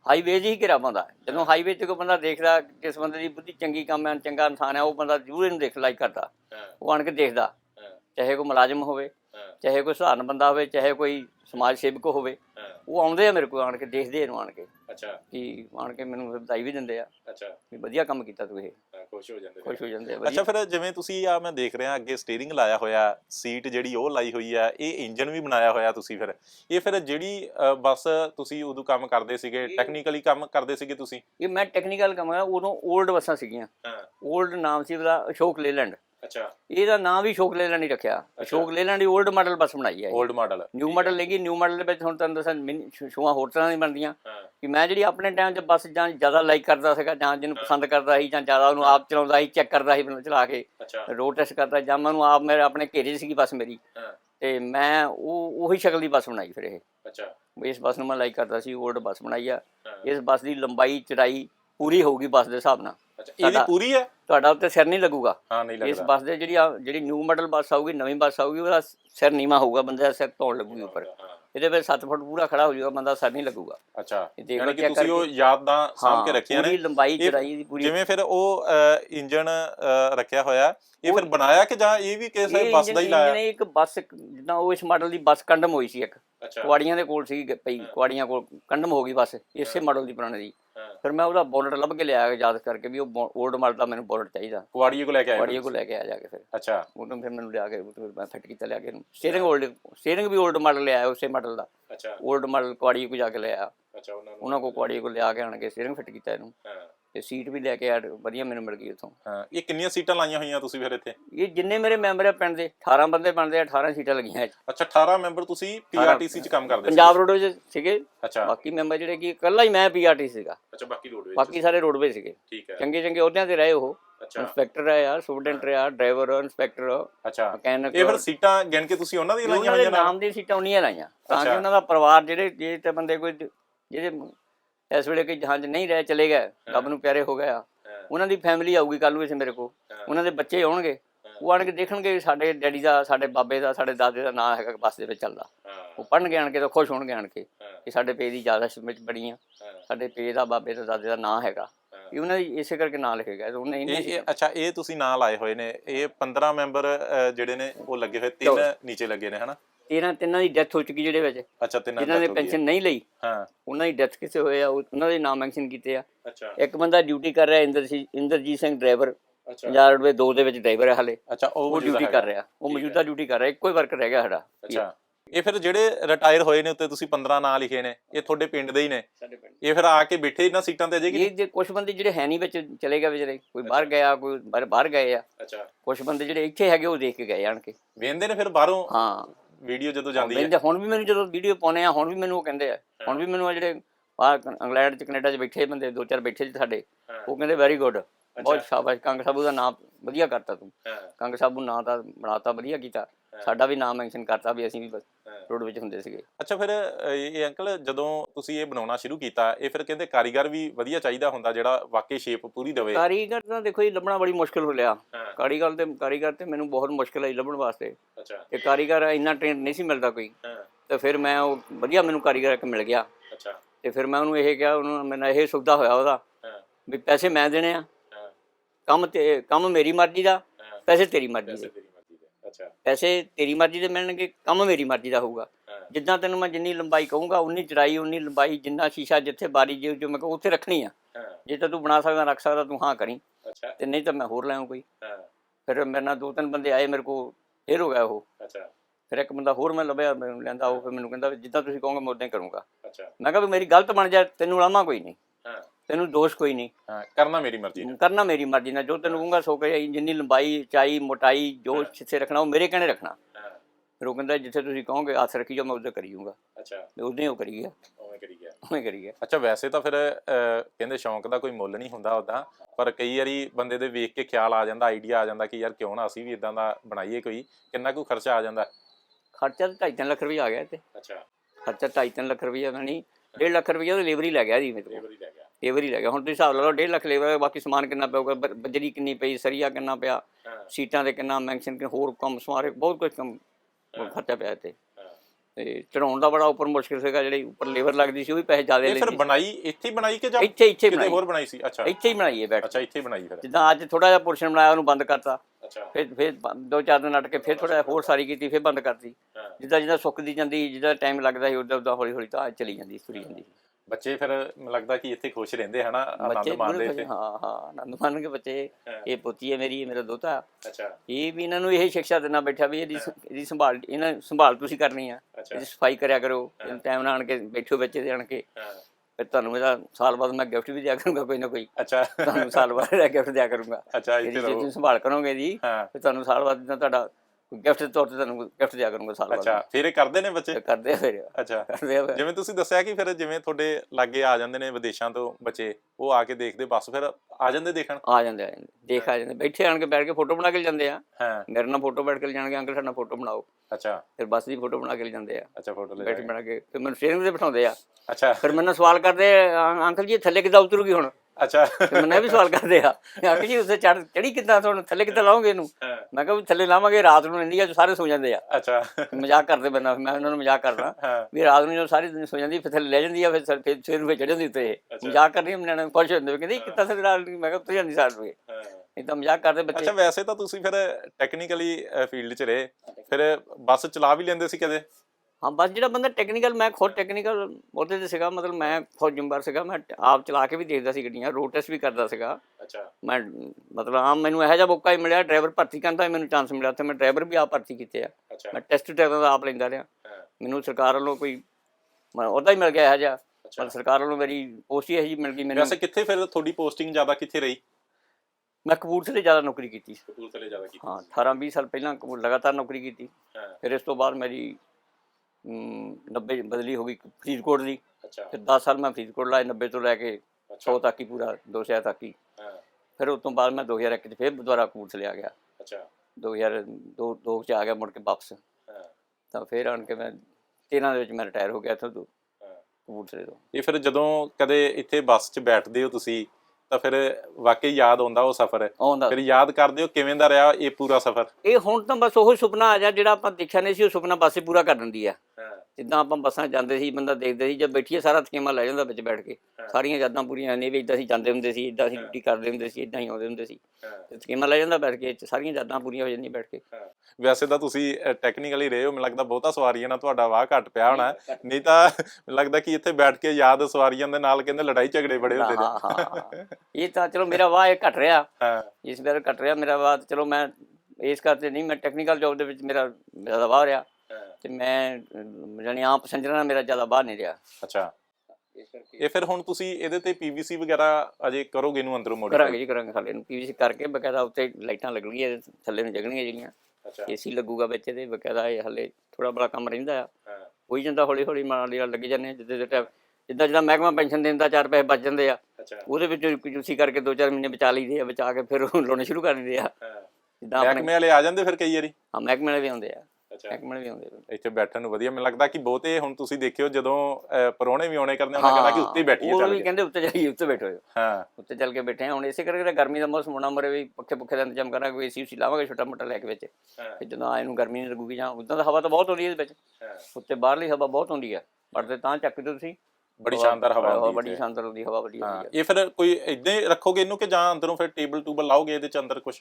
ਹਾਈਵੇ 'ਚ ਹੀ ਘੇਰਾ ਪਾਉਂਦਾ। ਜਦੋਂ ਹਾਈਵੇ ਤੇ ਕੋਈ ਬੰਦਾ ਦੇਖਦਾ ਕਿਸ ਬੰਦੇ ਦੀ ਬੁੱਧੀ ਚੰਗੀ ਕੰਮ ਹੈ ਚੰਗਾ ਇਨਸਾਨ ਹੈ ਉਹ ਬੰਦਾ ਜ਼ਰੂਰ ਇਹਨੂੰ ਦੇਖ ਲਾਈਕ ਕਰਦਾ। ਉਹ ਆਣ ਕੇ ਦੇਖਦਾ। ਚਾਹੇ ਕੋਈ ਮੁਲਾਜ਼ਮ ਹੋਵੇ। ਚਾਹੇ ਕੋਈ ਸਧਾਰਨ ਬੰਦਾ ਹੋਵੇ ਚਾਹੇ ਕੋਈ ਸਮਾਜ ਸੇਵਕ ਹੋਵੇ ਉਹ ਆਉਂਦੇ ਆ ਮੇਰੇ ਕੋਲ ਆਣ ਕੇ ਦੇਖਦੇ ਇਹਨੂੰ ਆਣ ਕੇ। ਅੱਛਾ। ਕਿ ਆਣ ਕੇ ਮੈਨੂੰ ਵਧਾਈ ਵੀ ਦਿੰਦੇ ਆ। ਅੱਛਾ। ਵੀ ਵਧੀਆ ਕੰਮ ਕੀਤਾ ਤੂੰ ਇਹ। ਖੁਸ਼ ਹੋ ਜਾਂਦੇ। ਖੁਸ਼ ਹੋ ਜਾਂਦੇ ਆ ਅੱਛਾ ਫਿਰ ਜਿਵੇਂ ਤੁਸੀਂ ਆ ਮੈਂ ਦੇਖ ਰਿਹਾ ਅੱਗੇ ਸਟੀਅਰਿੰਗ ਲਾਇਆ ਹੋਇਆ ਸੀਟ ਜਿਹੜੀ ਉਹ ਲਾਈ ਹੋਈ ਆ ਇਹ ਇੰਜਨ ਵੀ ਬਣਾਇਆ ਹੋਇਆ ਤੁਸੀਂ ਫਿਰ। ਇਹ ਫਿਰ ਜਿਹੜੀ ਬੱਸ ਤੁਸੀਂ ਉਦੋਂ ਕੰਮ ਕਰਦੇ ਸੀਗੇ ਟੈਕਨੀਕਲੀ ਕੰਮ ਕਰਦੇ ਸੀਗੇ ਤੁਸੀਂ? ਇਹ ਮੈਂ ਟੈਕਨੀਕਲ ਕੰਮ ਆ ਉਦੋਂ 올ਡ ਬੱਸਾਂ ਸੀਗੀਆਂ। ਹਾਂ। 올ਡ ਨਾਮ ਸੀ ਉਹਦਾ ਅਸ਼ੋਕ ਲੇਲੈਂਡ। ਅੱਛਾ। ਇਹਦਾ ਨਾਮ ਵੀ ਅਸ਼ੋਕ ਲੇਲੈਂਡ ਹੀ ਰੱਖਿਆ ਅਸ਼ੋਕ ਲੇਲੈਂਡ ਦੀ 올ਡ ਮਾਡਲ ਬੱਸ ਬਣਾਈ ਹੈ 올ਡ ਮਾਡਲ ਨਿਊ ਮਾਡਲ ਲੈਗੀ ਨਿਊ ਮਾਡਲ ਦੇ ਵਿੱਚ ਹੁਣ ਤੁਹਾਨੂੰ ਦੱਸਾਂ ਸ਼ੋਆਂ ਹੋਰ ਤਰ੍ਹਾਂ ਦੀ ਬਣਦੀਆਂ। ਕਿ ਮੈਂ ਜਿਹੜੀ ਆਪਣੇ ਟਾਈਮ 'ਚ ਬੱਸ ਜਾਂ ਜ਼ਿਆਦਾ ਲਾਈਕ ਕਰਦਾ ਸੀਗਾ ਜਾਂ ਜਿਹਨੂੰ ਪਸੰਦ ਕਰਦਾ ਸੀ ਜਾਂ ਜ਼ਿਆਦਾ ਉਹਨੂੰ ਆਪ ਚਲਾਉਂਦਾ ਸੀ ਚੈੱਕ ਕਰਦਾ ਸੀ ਚਲਾ ਕੇ ਰੋਡ ਟੈਸਟ ਕਰਦਾ ਜਾਂ ਮੈਨੂੰ ਆਪ ਮੇਰੇ ਆਪਣੇ ਘੇਰੇ ਸੀਗੀ ਬੱਸ ਮੇਰੀ। ਤੇ ਮੈਂ ਉਹ ਉਹੀ ਸ਼ਕਲ ਦੀ ਬੱਸ ਬਣਾਈ ਫਿਰ ਇਹ। ਅੱਛਾ। ਇਸ ਬੱਸ ਨੂੰ ਮੈਂ ਲਾਈਕ ਕਰਦਾ ਸੀ 올ਡ ਬੱਸ ਬਣਾਈ ਆ। ਇਸ ਬੱਸ ਦੀ ਲੰਬਾਈ ਚੜਾਈ ਪੂਰੀ ਹੋਊਗੀ ਬੱਸ ਦੇ ਹਿਸਾਬ ਨਾਲ। ਅੱਛਾ ਇਹਦੀ ਪੂਰੀ ਹੈ? ਤੁਹਾਡਾ ਉੱਤੇ ਸਿਰ ਨਹੀਂ ਲੱਗੂਗਾ। ਹਾਂ ਨਹੀਂ ਇਸ ਲੱਗਦਾ ਬੱਸ ਦੇ ਜਿਹੜੀ ਆ- ਜਿਹੜੀ ਨਿਊ ਮਾਡਲ ਬੱਸ ਆਊਗੀ ਨਵੀਂ ਬੱਸ ਆਊਗੀ ਉਹਦਾ ਸਿਰ ਨੀਵਾ ਹੋਊਗਾ ਬੰਦੇ ਦਾ ਸਿਰ ਧੌਣ ਲੱਗੂਗੀ ਉੱਪਰ। ਹਾਂ ਇਹਦੇ ਵਿੱਚ 7 ਫੁੱਟ ਪੂਰਾ ਖੜਾ ਹੋ ਜਾਊਗਾ ਬੰਦਾ ਸਿਰ ਨਹੀਂ ਲੱਗੂਗਾ। ਅੱਛਾ ਇਹ ਦੇਖ ਯਾਨੀ ਲਓ ਕਿ check ਤੁਸੀਂ ਉਹ। ਯਾਦਾਂ ਸਾਂਭ ਕੇ ਰੱਖੀਆਂ ਪੂਰੀ ਨੇ ਲੰਬਾਈ ਇਹ ਚੜਾਈ ਦੀ ਪੂਰੀ ਜਿਵੇਂ ਫਿਰ ਉਹ ਇੰਜਨ ਰੱਖਿਆ ਹੋਇਆ ਇਹ ਫਿਰ ਬਣਾਇਆ ਕਿ ਜਾਂ ਇਹ ਵੀ ਕਿਸੇ ਇਹ ਬੱਸ ਦਾ ਹੀ ਲਾਇਆ? ਇੰਜਨ ਇੱਕ ਬੱਸ ਜਿੱਦਾਂ ਉਹ ਇਸ ਮਾਡਲ ਦੀ ਬੱਸ ਕੰਡਮ ਹੋਈ ਸੀ ਇੱਕ। ਅੱਛਾ। ਕੁਆੜੀਆਂ ਦੇ ਕੋਲ ਸੀ ਪਈ ਕੁਆੜੀਆਂ ਕੋਲ ਕੰਡਮ ਹੋ ਗਈ ਬੱਸ ਇਸੇ ਮਾਡਲ ਦੀ ਪੁਰਾਣੇ। ਦੀ ਫਿਰ ਮੈਂ ਉਹਦਾ ਬੋਲਟ ਲੱਭ ਕੇ ਲਿਆ ਯਾਦ ਕਰਕੇ ਵੀ ਉਹ 올ਡ ਮਾਡਲ ਦਾ ਮੈਨੂੰ ਬੋਲਟ ਚਾਹੀਦਾ। ਕੁਆੜੀਏ ਕੋ ਲੈ ਕੇ ਆਇਆ ਕੁਆੜੀਏ ਕੋ ਲੈ ਕੇ ਆ ਜਾ ਕੇ ਫਿਰ। ਅੱਛਾ। ਉਹਨੂੰ ਫਿਰ ਮੈਨੂੰ ਲਿਆ ਕੇ ਮੈਂ ਫਿੱਟ ਕੀਤਾ ਲਿਆ ਕੇ ਸਟੀਅਰਿੰਗ 올ਡ ਸਟੀਅਰਿੰਗ ਵੀ 올ਡ ਮਾਡਲ ਲਿਆ ਉਸੇ ਮਾਡਲ ਦਾ। ਅੱਛਾ। 올ਡ ਮਾਡਲ ਕੁਆੜੀਏ ਕੋ ਜਾ ਕੇ ਲਿਆ ਅੱਛਾ ਉਹਨਾਂ ਨੂੰ ਉਹਨਾਂ ਕੋ ਕੁਆੜੀਏ ਕੋ ਲਿਆ ਕੇ ਆਣ ਕੇ ਸਟੀਅਰਿੰਗ ਫਿੱਟ ਕੀਤਾ ਇਹਨੂੰ। ਤੇ ਸੀਟ ਵੀ ਲੈ ਕੇ ਆ ਵਧੀਆ ਮੈਨੂੰ ਮਿਲ ਗਈ ਉੱਥੋਂ। ਹਾਂ ਇਹ ਕਿੰਨੀਆਂ ਸੀਟਾਂ ਲਾਈਆਂ ਹੋਈਆਂ ਤੁਸੀਂ ਫਿਰ ਇੱਥੇ? ਇਹ ਜਿੰਨੇ ਮੇਰੇ ਮੈਂਬਰ ਆ ਪਿੰਡ ਦੇ 18 ਬੰਦੇ ਬਣਦੇ ਆ 18 ਸੀਟਾਂ ਲੱਗੀਆਂ 'ਚ। ਅੱਛਾ 18 ਮੈਂਬਰ ਤੁਸੀਂ ਪੀਆਰਟੀਸੀ ਚ ਕੰਮ ਕਰਦੇ ਸੀ? ਪੰਜਾਬ ਰੋਡਵੇਜ਼ ਸੀਗੇ। ਅੱਛਾ। ਬਾਕੀ ਮੈਂਬਰ ਜਿਹੜੇ ਕਿ ਇਕੱਲਾ ਹੀ ਮੈਂ ਪੀਆਰਟੀ ਸੀਗਾ। ਅੱਛਾ ਬਾਕੀ ਰੋਡ ਵਿੱਚ। ਬਾਕੀ ਸਾਰੇ ਰੋਡਵੇਜ਼ ਸੀਗੇ। ਠੀਕ ਹੈ। ਚੰਗੇ ਚੰਗੇ ਅਹੁਦਿਆਂ ਤੇ ਰਹੇ ਉਹ। ਅੱਛਾ। ਇੰਸਪੈਕਟਰ ਆ ਯਾਰ ਸੁਪਰਡੈਂਟ ਆ ਡਰਾਈਵਰ ਇੰਸਪੈਕਟਰ ਅੱਛਾ। ਮਕੈਨਿਕ ਇਹ ਫਿਰ ਸੀਟਾਂ ਗਿਣ ਕੇ ਤੁਸੀਂ ਉਹਨਾਂ ਦੀ ਲਾਈਆਂ ਉਹਨਾਂ ਦੇ ਹੋਈਆਂ ਨਾਮ ਦੀ ਸੀਟਾਂ ਉਨੀਆਂ ਲਾਈਆਂ ਤਾਂ ਕਿ ਅੱਛਾ। ਉਹਨਾਂ ਦਾ ਪਰਿਵਾਰ ਜਿਹੜੇ ਜੇ ਤੇ ਬੰਦੇ ਕੋਈ ਜਿਹੜੇ ਇਸ ਵੇਲੇ ਕੋਈ ਜਹਾਜ਼ ਨਹੀਂ ਰਹਿ ਚਲੇ ਗਏ ਰੱਬ ਨੂੰ ਪਿਆਰੇ ਹੋ ਗਿਆ ਉਹਨਾਂ ਦੀ ਫੈਮਿਲੀ ਆਊਗੀ ਕੱਲ ਨੂੰ ਇਸੇ ਮੇਰੇ ਕੋਲ। ਉਹਨਾਂ ਦੇ ਬੱਚੇ ਆਉਣਗੇ। ਉਹ ਆਣ ਕੇ ਦੇਖਣਗੇ ਸਾਡੇ ਡੈਡੀ ਦਾ ਸਾਡੇ ਬਾਬੇ ਦਾ ਸਾਡੇ ਦਾਦੇ ਦਾ ਨਾਂ ਹੈਗਾ ਬੱਸ ਦੇ ਵਿੱਚ ਚੱਲਦਾ। ਉਹ ਪੜਨਗੇ ਆਣ ਕੇ ਤਾਂ ਖੁਸ਼ ਹੋਣਗੇ ਆਣ ਕੇ ਕਿ ਸਾਡੇ ਪੇ ਦੀ ਜ਼ਿਆਦਾ ਵਿੱਚ ਬਣੀ ਆ। ਸਾਡੇ ਪੇ ਦਾ ਬਾਬੇ ਦਾ ਦਾਦੇ ਦਾ ਨਾਂ ਹੈਗਾ। ਇਹ ਉਹਨਾਂ ਦੀ ਇਸੇ ਕਰਕੇ ਨਾਂ ਲਿਖਿਆ ਗਿਆ ਉਹਨੇ ਇਹ ਅੱਛਾ ਇਹ ਤੁਸੀਂ ਨਾਂ ਲਾਏ ਹੋਏ ਨੇ। ਇਹ 15 ਮੈਂਬਰ ਜਿਹੜੇ ਨੇ ਉਹ ਲੱਗੇ ਹੋਏ। ਤਿੰਨ ਨੀਚੇ ਲੱਗੇ ਨੇ ਹਨਾ? 13 ਤਿੰਨਾਂ ਦੀ ਡੈਥ ਹੋ ਚੁੱਕੀ ਜਿਹੜੇ ਵਿੱਚ। ਅੱਛਾ ਤਿੰਨਾਂ ਜਿਨ੍ਹਾਂ ਨੇ death ਹੋ ਗਈ ਪੈਨਸ਼ਨ ਨਹੀਂ ਲਈ ਹੈ। ਉਹਨਾਂ ਦੀ ਡੈਥ ਕਿਸੇ ਹੋਏ ਆ ਉਹ- ਉਹਨਾਂ ਦੇ ਨਾਮ ਮੈਂਸ਼ਨ ਕੀਤੇ ਆ। ਅੱਛਾ। ਇੱਕ ਬੰਦਾ ਡਿਊਟੀ ਕਰ ਰਿਹਾ ਇੰਦਰ ਸਿੰਘ- ਇੰਦਰਜੀਤ ਸਿੰਘ ਡਰਾਈਵਰ ਅੱਛਾ। ਪੰਜਾਬ ਰੋਡਵੇ 2 ਦੇ ਵਿੱਚ ਡਰਾਈਵਰ ਹੈ ਹਲੇ। ਅੱਛਾ ਉਹ ਡਿਊਟੀ ਹੈਗਾ। ਕਰ ਰਿਹਾ। ਉਹ ਮੌਜੂਦਾ ਡਿਊਟੀ ਕਰ ਰਿਹਾ ਇੱਕੋ ਹੀ ਵਰਕਰ ਰਹਿ ਗਿਆ ਸਾਡਾ। ਅੱਛਾ। ਇਹ ਫਿਰ ਜਿਹੜੇ ਰਿਟਾਇਰ ਹੋਏ ਨੇ ਉੱਤੇ ਤੁਸੀਂ 15 ਨਾਂ ਲਿਖੇ ਨੇ ਇਹ ਤੁਹਾਡੇ ਪਿੰਡ ਦੇ ਹੀ ਨੇ। ਸਾਡੇ ਪਿੰਡ ਇਹ ਫਿਰ ਆ ਕੇ ਬੈਠੇ ਇਹਨਾਂ ਸੀਟਾਂ ਤੇ ਅਜੇ ਕਿ ਇਹ ਜੇ ਕੁਝ ਬੰਦੇ ਜਿਹੜੇ ਹੈ ਨਹੀਂ ਵਿੱਚ ਚਲੇ ਗਏ ਵਿਚਾਰੇ ਕੋਈ ਬਾਹਰ ਗਿਆ ਕੋਈ ਬਾਹਰ ਬਾਹਰ ਗਏ ਆ। ਅੱਛਾ। ਕੁਝ ਬੰਦੇ ਜਿਹੜੇ ਇੱਥੇ ਹੈਗੇ ਉਹ ਦੇਖ ਕੇ ਗਏ ਆਣ ਕੇ। ਵੇਂਦੇ ਨੇ ਫਿਰ ਬਾਹਰੋਂ? ਹਾਂ। ਵੀਡੀਓ ਜਦੋਂ ਜਾਂਦੀ ਹੈ। ਹੁਣ ਵੀ ਮੈਨੂੰ ਜਦੋਂ ਵੀਡੀਓ ਪਾਉਨੇ ਆ ਹੁਣ ਵੀ ਮੈਨੂੰ ਉਹ ਕਹਿੰਦੇ ਆ। ਹੁਣ ਵੀ ਮੈਨੂੰ ਆ ਜਿਹੜੇ ਬਾਹਰ ਇੰਗਲੈਂਡ ਚ ਕੈਨੇਡਾ ਚ ਬੈਠੇ ਬੰਦੇ ਦੋ ਚਾਰ ਬੈਠੇ ਜੀ ਸਾਡੇ। ਉਹ ਕਹਿੰਦੇ ਵੈਰੀ ਗੁੱਡ ਬਹੁਤ ਸ਼ਾਬਾਸ਼ ਕੰਗ ਸਾਬੂ ਦਾ ਨਾਮ ਵਧੀਆ ਕਰਤਾ ਤੂੰ। ਕੰਗ ਸਾਬੂ ਨਾਂ ਤਾਂ ਬਣਾਤਾ ਵਧੀਆ ਕੀਤਾ। ਸਾਡਾ ਵੀ ਨਾਮ ਮੈਂਸ਼ਨ ਕਰਤਾ ਵੀ ਅਸੀਂ ਵੀ। ਰੋਡ ਵਿੱਚ ਹੁੰਦੇ ਸੀਗੇ। ਅੱਛਾ ਫਿਰ ਇਹ ਅੰਕਲ ਜਦੋਂ ਤੁਸੀਂ ਇਹ ਬਣਾਉਣਾ ਸ਼ੁਰੂ ਕੀਤਾ ਇਹ ਫਿਰ ਕਹਿੰਦੇ ਕਾਰੀਗਰ ਵੀ ਵਧੀਆ ਚਾਹੀਦਾ ਹੁੰਦਾ ਜਿਹੜਾ ਵਾਕਈ ਸ਼ੇਪ ਪੂਰੀ ਦੇਵੇ। ਕਾਰੀਗਰ ਤਾਂ ਦੇਖੋ ਜੀ ਲੱਭਣਾ ਬੜੀ ਮੁਸ਼ਕਲ ਹੋ ਲਿਆ। ਕਾਰੀਗਰ ਤੇ ਕਾਰੀਗਰ ਤੇ ਮੈਨੂੰ ਬਹੁਤ ਮੁਸ਼ਕਲ ਆਈ ਲੱਭਣ ਵਾਸਤੇ। ਅੱਛਾ। ਤੇ ਕਾਰੀਗਰ ਇੰਨਾ ਟ੍ਰੇਨ ਨਹੀਂ ਸੀ ਮਿਲਦਾ ਕੋਈ। ਤੇ ਫਿਰ ਮੈਂ ਉਹ ਵਧੀਆ ਮੈਨੂੰ ਕਾਰੀਗਰ ਇੱਕ ਮਿਲ ਗਿਆ। ਅੱਛਾ। ਤੇ ਫਿਰ ਮੈਂ ਉਹਨੂੰ ਇਹ ਕਿਹਾ ਉਹਨੂੰ ਮੈਨੂੰ ਇਹ ਸੁਵਿਧਾ ਹੋਇਆ ਉਹਦਾ ਵੀ ਪੈਸੇ ਮੈਂ ਦੇਣੇ ਆ। ਕੰਮ ਤੇ ਕੰਮ ਮੇਰੀ ਮਰਜ਼ੀ ਦਾ ਪੈਸੇ ਤੇਰੀ ਮਰਜ਼ੀ ਦੇ। ਅੱਛਾ। ਪੈਸੇ ਤੇਰੀ ਮਰਜ਼ੀ ਦੇ ਮਿਲਣਗੇ ਕੰਮ ਮੇਰੀ ਮਰਜ਼ੀ ਦਾ ਹੋਊਗਾ। ਜਿੱਦਾਂ ਤੈਨੂੰ ਮੈਂ ਜਿੰਨੀ ਲੰਬਾਈ ਕਹੂੰਗਾ ਉਨੀ ਚੜਾਈ ਉਨੀ ਲੰਬਾਈ ਜਿੰਨਾ ਸ਼ੀਸ਼ਾ ਜਿੱਥੇ ਬਾਰੀ ਜੇ ਜੋ ਮੈਂ ਕਹੂੰ ਉੱਥੇ ਰੱਖਣੀ ਆ। ਜੇ ਤਾਂ ਤੂੰ ਬਣਾ ਸਕਦਾ ਰੱਖ ਸਕਦਾ ਤੂੰ ਹਾਂ ਕਰੀ। ਅੱਛਾ। ਤੇ ਨਹੀਂ ਤਾਂ ਮੈਂ ਹੋਰ ਲੈਵਾਂ ਕੋਈ। ਹਾਂ। ਫਿਰ ਮੇਰੇ ਨਾਲ ਦੋ ਤਿੰਨ ਬੰਦੇ ਆਏ ਮੇਰੇ ਕੋਲ ਫੇਰ ਹੋ ਗਿਆ ਉਹ। ਅੱਛਾ। ਫਿਰ ਇੱਕ ਬੰਦਾ ਹੋਰ ਮੈਂ ਲੱਭਿਆ ਮੈਨੂੰ ਲੈਂਦਾ ਉਹ ਫਿਰ ਮੈਨੂੰ ਕਹਿੰਦਾ ਜਿੱਦਾਂ ਤੁਸੀਂ ਕਹੋਗੇ ਮੈਂ ਉਦਾਂ ਹੀ ਕਰੂੰਗਾ। ਅੱਛਾ। ਮੈਂ ਕਿਹਾ ਵੀ ਮੇਰੀ ਗਲਤ ਬਣ ਜਾ ਤੈਨੂੰ ਲਾਮਾ ਕੋਈ ਨਹੀਂ। ਹਾਂ। ਤੈਨੂੰ ਦੋਸ਼ ਕੋਈ ਨਹੀਂ। ਹਾਂ ਕਰਨਾ ਮੇਰੀ ਮਰਜ਼ੀ ਨਾਲ ਕਰਨਾ ਮੇਰੀ ਮਰਜ਼ੀ ਨਾਲ ਜੋ ਤੈਨੂੰ ਕਹੂੰਗਾ ਸੋ ਕਹੇ ਜਿੰਨੀ ਲੰਬਾਈ ਚਾਈ ਮੋਟਾਈ ਜੋ ਜਿੱਥੇ ਰੱਖਣਾ ਉਹ ਮੇਰੇ ਕਹਿਣੇ ਰੱਖਣਾ। ਫਿਰ ਉਹ ਕਹਿੰਦਾ ਜਿੱਥੇ ਤੁਸੀਂ ਕਹੋਗੇ ਹੱਥ ਰੱਖੀ ਜਾਓ ਮੈਂ ਉਧਰ ਕਰੀ ਜਾਊਂਗਾ। ਅੱਛਾ। ਤੇ ਉਦੋਂ ਹੀ ਉਹ ਕਰੀ ਗਿਆ। ਉਵੇਂ ਕਰੀ ਗਿਆ। ਉਵੇਂ ਕਰੀ ਗਿਆ। ਅੱਛਾ ਵੈਸੇ ਤਾਂ ਫਿਰ ਕਹਿੰਦੇ ਸ਼ੌਂਕ ਦਾ ਕੋਈ ਮੁੱਲ ਨਹੀਂ ਹੁੰਦਾ ਉਦਾਂ ਪਰ ਕਈ ਵਾਰੀ ਬੰਦੇ ਦੇ ਵੇਖ ਕੇ ਖਿਆਲ ਆ ਜਾਂਦਾ ਆਈਡੀਆ ਆ ਜਾਂਦਾ ਕਿ ਯਾਰ ਕਿਉਂ ਨਾ ਅਸੀਂ ਵੀ ਇਦਾਂ ਦਾ ਬਣਾਈਏ ਕੋਈ ਕਿੰਨਾ ਕੁ ਖਰਚਾ ਆ ਜਾਂਦਾ? ਖਰਚਾ ਤਾਂ 2.5 ਲੱਖ ਰੁਪਏ ਆ ਗਿਆ ਤੇ ਅੱਛਾ। ਖਰਚਾ 2.5 ਲੱਖ ਰੁਪਏ ਦਾ ਨਹੀਂ 1.5 ਲੱਖ ਰੁਪਏ ਦਾ ਲੇਬਰ ਹੀ ਲੈ ਗਿਆ ਜੀ ਮੇਰੇ ਕੋਲ। ਲੇਬਰ ਹੀ ਲੈ ਗਿਆ। ਲੇਬਰ ਹੀ ਲੈ ਗਿਆ। ਹੁਣ ਤੁਸੀਂ ਹਿਸਾਬ ਲਾ ਲਓ 1.5 ਲੱਖ ਲੇਬਰ ਬਾਕੀ ਸਮਾਨ ਕਿੰਨਾ ਪਊਗਾ ਬ- ਬਜਰੀ ਕਿੰਨੀ ਪਈ ਸਰੀਆ ਕਿੰਨਾ ਪਿਆ ਸੀਟਾਂ ਤੇ ਕਿੰਨਾ ਮੈਂਸ਼ਨ ਕਿ ਹੋਰ ਕੰਮ ਸਮਾਰੇ ਬਹੁਤ ਕੁਝ ਕੰਮ ਖਰਚਾ ਪਿਆ ਤੇ ਤੇ ਚੜਾਉਣ ਦਾ ਬੜਾ ਉੱਪਰ ਮੁਸ਼ਕਿਲ ਸੀਗਾ ਜਿਹੜੀ ਉੱਪਰ ਲੇਬਰ ਲੱਗਦੀ ਸੀ ਉਹ ਵੀ ਪੈਸੇ ਜ਼ਿਆਦਾ ਇਹ ਫਿਰ ਲੈਂਦੀ ਬਣਾਈ ਇੱਥੇ ਹੀ ਬਣਾਈ ਕਿ ਜਾਂ ਇੱਥੇ ਇੱਥੇ ਬਣਾਈ। ਹੋਰ ਬਣਾਈ ਸੀ? ਅੱਛਾ। ਇੱਥੇ ਹੀ ਬਣਾਈ ਹੈ ਬੈਠ ਅੱਛਾ ਇੱਥੇ ਹੀ ਬਣਾਈ ਫਿਰ। ਜਿੱਦਾਂ ਅੱਜ ਥੋੜਾ ਜਿਹਾ ਪੋਰਸ਼ਨ ਬਣਾਇਆ ਉਹਨੂੰ ਬੰਦ ਕਰਤਾ। ਫਿਰ ਫਿਰ ਦੋ ਚਾਰ ਦਿਨ ਅਟ ਕੇ ਫਿਰ ਥੋੜਾ ਹੋਰ ਸਾਰੀ ਕੀਤੀ ਫਿਰ ਬੰਦ ਕਰਤੀ। ਜਿੱਦਾਂ ਜਿੱਦਾਂ ਸੁੱਕਦੀ ਜਾਂਦੀ ਜਿੱਦਾਂ ਟਾਈਮ ਲੱਗਦਾ ਸੀ ਉਦਾਂ ਉਦਾਂ ਹੌਲੀ ਹੌਲੀ ਤਾਂ ਚਲੀ ਜਾਂਦੀ ਤੁਰੀ ਜਾਂਦੀ ਬੱਚੇ ਫਿਰ ਲੱਗਦਾ ਕਿ ਇੱਥੇ ਖੁਸ਼ ਰਹਿੰਦੇ ਹਨਾ? ਆਨੰਦ ਮਾਣਦੇ ਇੱਥੇ। ਹਾਂ ਹਾਂ ਆਨੰਦ ਮਾਣ ਕੇ ਬੱਚੇ। ਇਹ ਪੁੱਤੀ ਹੈ ਮੇਰੀ ਇਹ ਮੇਰਾ ਦੋਤਾ। ਅੱਛਾ। ਇਹ ਵੀ ਇਹਨਾਂ ਨੂੰ ਇਹ ਸਿੱਖਿਆ ਦੇਣਾ ਬੈਠਾ ਵੀ ਇਹਦੀ ਇਹਦੀ ਸੰਭਾਲ ਇਹਨਾਂ ਸੰਭਾਲ ਤੁਸੀਂ ਕਰਨੀ ਆ। ਇਹਦੀ ਸਫ਼ਾਈ ਕਰਿਆ ਕਰੋ। ਟਾਈਮ ਨਾਲ ਆਣ ਕੇ ਬੈਠੋ ਬੱਚੇ ਦੇ ਆਣ ਕੇ। ਫਿਰ ਤੁਹਾਨੂੰ ਇਹਦਾ ਸਾਲ ਬਾਅਦ ਮੈਂ ਗਿਫਟ ਵੀ ਦਿਆ ਕਰੂੰਗਾ ਕੋਈ ਨਾ ਕੋਈ। ਅੱਛਾ। ਤੁਹਾਨੂੰ ਸਾਲ ਬਾਅਦ ਗਿਫਟ ਦਿਆ ਕਰੂੰਗਾ। ਅੱਛਾ ਇੱਥੇ ਰਹੋ। ਤੁਸੀਂ ਸੰਭਾਲ ਕਰੋਗੇ ਜੀ ਫਿਰ ਤੁਹਾਨੂੰ ਸਾਲ ਬਾਅਦ ਜਿੱਦਾਂ ਤੁਹਾਡਾ ਗਿਫਟ ਦੇ ਤੌਰ ਤੇ ਤੁਹਾਨੂੰ ਗਿਫਟ ਦਿਆ ਕਰੂੰਗਾ ਸਾਲ ਬਾਅਦ। ਅੱਛਾ ਫਿਰ ਇਹ ਕਰਦੇ ਨੇ ਬੱਚੇ? ਕਰਦੇ ਆ ਫਿਰ। ਅੱਛਾ ਕਰਦੇ ਆ ਫਿਰ। ਜਿਵੇਂ ਤੁਸੀਂ ਦੱਸਿਆ ਕਿ ਫਿਰ ਜਿਵੇਂ ਤੁਹਾਡੇ ਲਾਗੇ ਆ ਜਾਂਦੇ ਨੇ ਵਿਦੇਸ਼ਾਂ ਤੋਂ ਬੱਚੇ ਉਹ ਆ ਕੇ ਦੇਖਦੇ ਬਸ ਫਿਰ ਆ ਜਾਂਦੇ ਦੇਖਣ? ਆ ਜਾਂਦੇ ਆ ਜਾਂਦੇ। ਦੇਖ ਆ ਜਾਂਦੇ। ਬੈਠੇ ਆਣ ਕੇ ਬੈਠ ਕੇ ਫੋਟੋ ਬਣਾ ਕੇ ਜਾਂਦੇ ਆ। ਹਾਂ। ਮੇਰੇ ਨਾਲ ਫੋਟੋ ਬੈਠ ਕੇ ਜਾਣਗੇ ਅੰਕਲ ਸਾਡਾ ਫੋਟੋ ਬਣਾਓ। ਅੱਛਾ। ਫਿਰ ਬੱਸ ਦੀ ਫੋਟੋ ਬਣਾ ਕੇ ਜਾਂਦੇ ਆ। ਅੱਛਾ ਫੋਟੋ ਲੈ ਬੈਠ। ਬਣਾ ਕੇ ਫਿਰ ਮੈਨੂੰ ਸਟੇਰਿੰਗ ਤੇ ਬਿਠਾਉਂਦੇ ਆ। ਅੱਛਾ। ਫਿਰ ਮੈਨੂੰ ਸਵਾਲ ਕਰਦੇ ਆ, ਅੰਕਲ ਜੀ ਇਹ ਥੱਲੇ ਕਿੱਦਾਂ ਉਤਰੂਗੀ ਹੁਣ? ਅੱਛਾ। ਫਿਰ ਮੈਨੂੰ ਇਹ ਵੀ ਸਵਾਲ ਕਰਦੇ ਆ। ਅੰਕਲ ਜੀ ਉੱਥੇ ਚੜ ਚੜੀ ਕਿੱਦਾਂ ਤੁਹਾਨੂੰ ਥੱਲੇ ਕਿੱਦਾਂ ਲਾਓਗੇ ਇਹਨੂੰ? ਮੈਂ ਕਿਹਾ ਵੀ ਥੱਲੇ ਲਾਵਾਂਗੇ ਰਾਤ ਨੂੰ ਇੰਡੀਆ 'ਚ ਸਾਰੇ ਸੋ ਜਾਂਦੇ ਆ। ਅੱਛਾ। ਮਜ਼ਾਕ ਕਰਦੇ ਬੰਦਾ ਮੈਂ ਉਹਨਾਂ ਨੂੰ ਮਜ਼ਾਕ ਕਰਦਾ। ਵੀ ਰਾਤ ਨੂੰ ਜਦੋਂ ਸਾਰੀ ਦੁਨੀਆ ਸੋ ਜਾਂਦੀ ਫਿਰ ਥੱਲੇ ਲੈ ਜਾਂਦੀ ਆ ਫਿਰ ਸਰ- ਫਿਰ ਸਵੇਰ ਨੂੰ ਚੜ ਜਾਂਦੀ ਉੱਤੇ। ਮਜ਼ਾਕ ਕਰਨੀ ਨਿਆਣੇ ਖੁਸ਼ ਹੁੰਦੇ ਕਹਿੰਦੇ ਕਿੱਦਾਂ ਥੱਲੇ ਰਾਤ ਨੂੰ ਮੈਂ ਕਿਹਾ ਉੱਤੇ ਜਾਂਦੀ ਸਾਰ ਨੂੰ ਹਾਂ। ਇਹ ਤਾਂ ਮਜ਼ਾਕ ਕਰਦੇ ਬੱਚੇ। ਅੱਛਾ ਵੈਸੇ ਤਾਂ ਤੁਸੀਂ ਫਿਰ ਟੈਕਨੀਕਲੀ ਫੀਲਡ 'ਚ ਰਹੇ। ਫਿਰ ਬੱਸ ਚਲਾ ਵੀ ਲੈਂਦੇ ਸੀ ਕਦੇ? ਹਾਂ ਬਸ ਜਿਹੜਾ ਬੰਦਾ ਟੈਕਨੀਕਲ ਮੈਂ ਖੁਦ ਟੈਕਨੀਕਲ ਉਹਦੇ ਤੇ ਸੀਗਾ ਮਤਲਬ ਮੈਂ ਖੁਦ ਜ਼ਿੰਮੇਵਾਰ ਸੀਗਾ ਮੈਂ ਆਪ ਚਲਾ ਕੇ ਵੀ ਦੇਖਦਾ ਸੀ ਗੱਡੀਆਂ ਰੋਡ ਟੈਸਟ ਵੀ ਕਰਦਾ ਸੀਗਾ। ਅੱਛਾ। ਮੈਂ ਮਤਲਬ ਆਮ ਮੈਨੂੰ ਇਹੋ ਜਿਹਾ ਮੌਕਾ ਹੀ ਮਿਲਿਆ ਡਰਾਈਵਰ ਭਰਤੀ ਕਰਨ ਦਾ ਮੈਨੂੰ ਚਾਂਸ ਮਿਲਿਆ ਤੇ ਮੈਂ ਡਰਾਈਵਰ ਵੀ ਆਪ ਭਰਤੀ ਕੀਤੇ ਆ। ਮੈਂ ਟੈਸਟ ਡਰਾਈਵਰ ਦਾ ਆਪ ਲੈਂਦਾ ਰਿਹਾ। ਮੈਨੂੰ ਸਰਕਾਰ ਵੱਲੋਂ ਕੋਈ ਮੈਂ ਉਹਦਾ ਹੀ ਮਿਲ ਗਿਆ ਇਹੋ ਜਿਹਾ। ਪਰ ਸਰਕਾਰ ਵੱਲੋਂ ਮੇਰੀ ਪੋਸਟ ਹੀ ਇਹੋ ਜਿਹੀ ਮਿਲ ਗਈ ਮੈਨੂੰ। ਵੈਸੇ ਕਿੱਥੇ ਫਿਰ ਤੁਹਾਡੀ ਪੋਸਟਿੰਗ ਜ਼ਿਆਦਾ ਕਿੱਥੇ ਰਹੀ? ਮੈਂ ਕਪੂਰਥਲੇ ਜ਼ਿਆਦਾ ਨੌਕਰੀ ਕੀਤੀ। ਕਪੂਰਥਲੇ ਜ਼ਿਆਦਾ ਕੀਤੀ। ਹਾਂ 18 20 ਸਾਲ ਪਹਿਲਾਂ ਲਗਾਤਾਰ ਨੌਕਰੀ ਕੀਤੀ। ਫਿਰ ਇਸ ਤੋਂ ਬਾਅਦ ਮੇਰੀ ਅਮ, 90 ਬਦਲੀ ਹੋ ਗਈ ਫਰੀਦਕੋਟ ਦੀ। ਅੱਛਾ। ਫਿਰ 10 ਸਾਲ ਮੈਂ ਫਰੀਦਕੋਟ ਲਾਏ 90 ਤੋਂ ਲੈ ਕੇ 100 ਤੱਕ ਹੀ ਪੂਰਾ 2000 ਤੱਕ ਹੀ। ਹਾਂ। ਫਿਰ ਉਸ ਤੋਂ ਬਾਅਦ ਮੈਂ 2001 ਚ ਫਿਰ ਦੁਬਾਰਾ ਕਪੂਰਥਲੇ ਆ ਗਿਆ। ਅੱਛਾ। 2002 ਦੋ ਚ ਆ ਗਿਆ ਮੁੜ ਕੇ ਵਾਪਸ। ਹਾਂ। ਤਾਂ ਫਿਰ ਆਣ ਕੇ ਮੈਂ 13 ਦੇ ਵਿੱਚ ਮੈਂ ਰਿਟਾਇਰ ਹੋ ਗਿਆ ਇੱਥੋਂ ਤੋਂ ਹਾਂ। ਕਪੂਰਥਲੇ ਤੋਂ। ਇਹ ਫਿਰ ਜਦੋਂ ਕਦੇ ਇੱਥੇ ਬੱਸ 'ਚ ਬੈਠਦੇ ਹੋ ਤੁਸੀਂ? ਤਾਂ ਫਿਰ ਵਾਕਈ ਯਾਦ ਆਉਂਦਾ ਉਹ ਸਫ਼ਰ। ਆਉਂਦਾ। ਫਿਰ ਯਾਦ ਕਰਦੇ ਹੋ ਕਿਵੇਂ ਦਾ ਰਿਹਾ ਇਹ ਪੂਰਾ ਸਫ਼ਰ? ਇਹ ਹੁਣ ਤਾਂ ਬਸ ਉਹ ਸੁਪਨਾ ਆ ਜਾ ਜਿਹੜਾ ਆਪਾਂ ਦੇਖਿਆ ਨਹੀਂ ਸੀ ਉਹ ਸੁਪਨਾ ਬਸ ਪੂਰਾ ਕਰ ਦਿੰਦੀ ਆ। ਜਿੱਦਾਂ ਆਪਾਂ ਬੱਸਾਂ ਜਾਂਦੇ ਸੀ ਬੰਦਾ ਦੇਖਦੇ ਸੀ ਜਦ ਬੈਠੀਏ ਸਾਰਾ ਥਕੇਮਾ ਲੈ ਜਾਂਦਾ ਵਿੱਚ ਬੈਠ ਕੇ। ਸਾਰੀਆਂ ਯਾਦਾਂ ਪੂਰੀਆਂ ਨੇ ਵੀ ਇਦਾਂ ਅਸੀਂ ਜਾਂਦੇ ਹੁੰਦੇ ਸੀ ਇਦਾਂ ਅਸੀਂ ਡਿਊਟੀ ਕਰਦੇ ਹੁੰਦੇ ਸੀ ਇਦਾਂ ਹੀ ਆਉਂਦੇ ਹੁੰਦੇ ਸੀ। ਥਕੇਮਾ ਲੈ ਜਾਂਦਾ ਬੈਠ ਕੇ ਸਾਰੀਆਂ ਯਾਦਾਂ ਪੂਰੀਆਂ ਹੋ ਜਾਂਦੀਆਂ ਬੈਠ ਕੇ। ਵੈਸੇ ਤਾਂ ਤੁਸੀਂ ਟੈਕਨੀਕਲੀ ਰਹੇ ਹੋ ਮੈਨੂੰ ਲੱਗਦਾ ਬਹੁਤਾ ਸਵਾਰੀਆਂ ਨਾਲ ਤੁਹਾਡਾ ਵਾਹ ਘੱਟ ਪਿਆ ਹੋਣਾ। ਨਹੀਂ ਤਾਂ ਮੈਨੂੰ ਲੱਗਦਾ ਕਿ ਇੱਥੇ ਬੈਠ ਕੇ ਯਾਦ ਸਵਾਰੀਆਂ ਦੇ ਨਾਲ ਕਹਿੰਦੇ ਲੜਾਈ ਝਗੜੇ ਬੜੇ ਹੁੰਦੇ ਨੇ। ਇਹ ਤਾਂ ਚਲੋ ਮੇਰਾ ਵਾਹ ਇਹ ਘਟ ਰਿਹਾ। ਹਾਂ। ਇਸ ਵਾਰ ਘਟ ਰਿਹਾ ਮੇਰਾ ਵਾਹ ਚਲੋ ਮੈਂ ਇਸ ਕਰਕੇ ਨਹੀਂ ਮੈਂ ਟੈਕਨੀਕਲ ਜੌਬ ਦੇ ਵਿੱਚ ਮੇਰਾ ਜ਼ਿਆਦਾ ਵਾਹ ਰਿਹਾ। ਤੇ ਮੈਂ ਜਾਣੀ ਆਮ ਪੈਸੰਜਰਾਂ ਨਾਲ ਮੇਰਾ ਜ਼ਿਆਦਾ ਬਾਹਰ ਨਹੀਂ ਰਿਹਾ। ਅੱਛਾ। ਇਹ ਫਿਰ ਹੁਣ ਤੁਸੀਂ ਇਹਦੇ ਤੇ ਪੀਵੀਸੀ ਵਗੈਰਾ ਅਜੇ ਕਰੋਗੇ ਇਹਨੂੰ ਅੰਦਰੋਂ ਕਰਾਂਗੇ ਮੋਡੀਫਾਈ ਜੀ ਕਰਾਂਗੇ ਖਾਲੇ ਨੂੰ। ਪੀਵੀਸੀ ਕਰਕੇ ਬਕਾਇਦਾ ਉੱਤੇ ਲਾਈਟਾਂ ਲੱਗਣਗੀਆਂ ਥੱਲੇ ਨੂੰ ਜਗਣਗੀਆਂ ਜਿਹੜੀਆਂ। ਅੱਛਾ। ਏਸੀ ਲੱਗੂਗਾ ਵਿੱਚ ਇਹਦੇ ਬਕਾਇਦਾ ਇਹ ਹਲੇ ਥੋੜਾ ਬੜਾ ਕੰਮ ਰਹਿੰਦਾ ਆ। ਹੋਈ ਜਾਂਦਾ ਹੌਲੀ ਹੌਲੀ ਮਾਲੀ ਨਾਲ ਲੱਗੇ ਜਾਂਦੇ ਜਿੱਦਾਂ ਜਿੱਦਾਂ ਜਿੱਦਾਂ ਜਿੱਦਾਂ ਮਹਿਕਮਾ ਪੈਨਸ਼ਨ ਦਿੰਦਾ ਚਾਰ ਪੈਸੇ ਬਚ ਜਾਂਦੇ ਆ ਅੱਛਾ। ਉਹਦੇ ਵਿੱਚ ਜੂਸੀ ਕਰਕੇ 2-4 ਮਹੀਨੇ ਬਚਾ ਲਈਦੇ ਆ ਬਚਾ ਕੇ ਫਿਰ ਉਹ ਲਾਉਣੇ ਸ਼ੁਰੂ ਕਰ ਦਿੰਦੇ ਆ। ਹਾਂ। ਜਿੱਦਾਂ ਆਪਣੇ ਮਹਿਕਮੇ ਵਾਲੇ ਆ ਜਾਂਦੇ ਫਿਰ ਕਈ ਵਾਰੀ? ਹਾਂ ਮਹਿਕਮੇ ਵਾਲੇ ਵੀ ਆਉਂਦੇ ਆ। ਮਹਿਕਮੇ ਵੀ ਆਉਂਦੇ ਇੱਥੇ ਬੈਠਣ ਨੂੰ ਵਧੀਆ ਮੈਨੂੰ ਲੱਗਦਾ ਕਿ ਬਹੁਤੇ ਹੁਣ ਤੁਸੀਂ ਦੇਖਿਓ ਜਦੋਂ ਪਰੌਣੇ ਵੀ ਆਉਣੇ ਕਰਦੇ ਉਹਨਾਂ ਕਹਿੰਦਾ ਕਿ ਉੱਤੇ ਹੀ ਬੈਠੀਏ ਉਹ ਚੱਲ ਵੀ ਕੇ। ਕਹਿੰਦੇ ਉੱਤੇ ਜਾਈਏ ਉੱਤੇ ਬੈਠੋ। ਹਾਂ। ਉੱਤੇ ਚੱਲ ਕੇ ਬੈਠੇ ਆ। ਹੁਣ ਇਸੇ ਕਰਕੇ ਤਾਂ ਗਰਮੀ ਦਾ ਮੌਸਮ ਹੋਣਾ ਮਰੇ ਵੀ ਪੱਖੇ ਪੁੱਖੇ ਦਾ ਇੰਤਜ਼ਾਮ ਕਰਾਂਗੇ ਕੋਈ ਏਸੀ ਉਸੀ ਲਾਵਾਂਗੇ ਛੋਟਾ ਮੋਟਾ ਲੈ ਕੇ ਵਿੱਚ। ਹਾਂ। ਤੇ ਜਦੋਂ ਆਏ ਨੂੰ ਗਰਮੀ ਨਹੀਂ ਲੱਗੂਗੀ ਜਾਂ ਉਦਾਂ ਤਾਂ ਹਵਾ ਤਾਂ ਬਹੁਤ ਆਉਂਦੀ ਹੈ ਇਹਦੇ ਵਿੱਚ। ਹਾਂ। ਉੱਤੇ ਬਾਹਰਲੀ ਹਵਾ ਬਹੁਤ ਆਉਂਦੀ ਆ। ਪੜਦੇ ਤਾਂ ਚੱਕਦੇ ਤੁਸੀਂ। ਬੜੀ ਸ਼ਾਨਦਾਰ ਹਵਾ ਆਉਂਦੀ ਬੜੀ ਹੈ ਸ਼ਾਨਦਾਰ ਹੁੰਦੀ ਹਵਾ ਬੜੀ ਹਾਂ ਆਉਂਦੀ ਆ। ਇਹ ਫਿਰ ਕੋਈ ਇਦਾਂ ਹੀ ਰੱਖੋਗੇ ਇਹਨੂੰ ਕਿ ਜਾਂ ਅੰਦਰੋਂ ਫਿਰ ਟੇਬਲ ਟੂਬਲ ਲਾਓਗੇ ਇਹਦੇ ਚ ਅੰਦਰ ਕੁਝ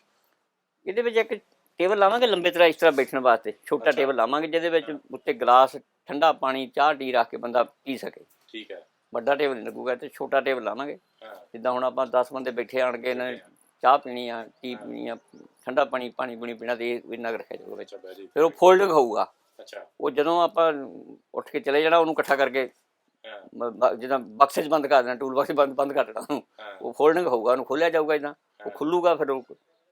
ਇਹਦੇ ਵਿੱਚ ਇੱਕ ਟੇਬਲ ਲਾਵਾਂਗੇ ਲੰਬੇ ਤਰ੍ਹਾਂ ਇਸ ਤਰ੍ਹਾਂ ਬੈਠਣ ਵਾਸਤੇ। ਛੋਟਾ ਟੇਬਲ ਲਾਵਾਂਗੇ ਜਿਹਦੇ ਵਿੱਚ ਉੱਤੇ ਗਲਾਸ ਠੰਡਾ ਪਾਣੀ ਚਾਹ ਟੀ ਰੱਖ ਕੇ ਬੰਦਾ ਪੀ ਸਕੇ। ਠੀਕ ਹੈ। ਵੱਡਾ ਟੇਬਲ ਨਹੀਂ ਲੱਗੂਗਾ ਤੇ ਛੋਟਾ ਟੇਬਲ ਲਾਵਾਂਗੇ। ਹਾਂ। ਜਿੱਦਾਂ ਹੁਣ ਆਪਾਂ 10 ਬੰਦੇ ਬੈਠੇ ਆਣ ਕੇ ਇਹਨਾਂ ਚਾਹ ਪੀਣੀ ਆ ਟੀ ਪੀਣੀ ਆ ਠੰਡਾ ਪਾਣੀ ਪਾਣੀ ਪੂਣੀ ਪੀਣਾ ਤੇ ਇਹ ਇੰਨਾ ਕੁ ਰੱਖਿਆ ਜਾਊਗਾ ਵਿੱਚ। ਫਿਰ ਉਹ ਫੋਲਡਿੰਗ ਹੋਊਗਾ। ਅੱਛਾ। ਉਹ ਜਦੋਂ ਆਪਾਂ ਉੱਠ ਕੇ ਚਲੇ ਜਾਣਾ ਉਹਨੂੰ ਇਕੱਠਾ ਕਰਕੇ ਹਾਂ ਜਿੱਦਾਂ ਬਕਸੇ 'ਚ ਬੰਦ ਕਰ ਦੇਣਾ ਟੂਲ ਬਾਕਸ ਬੰਦ ਬੰਦ ਕਰ ਦੇਣਾ। ਉਹ ਫੋਲਡਿੰਗ ਹੋਊਗਾ ਉਹਨੂੰ ਖੋਲਿਆ ਜਾਊਗਾ ਇਦਾਂ ਉਹ ਖੁੱਲੂਗਾ ਫਿਰ ਉਹ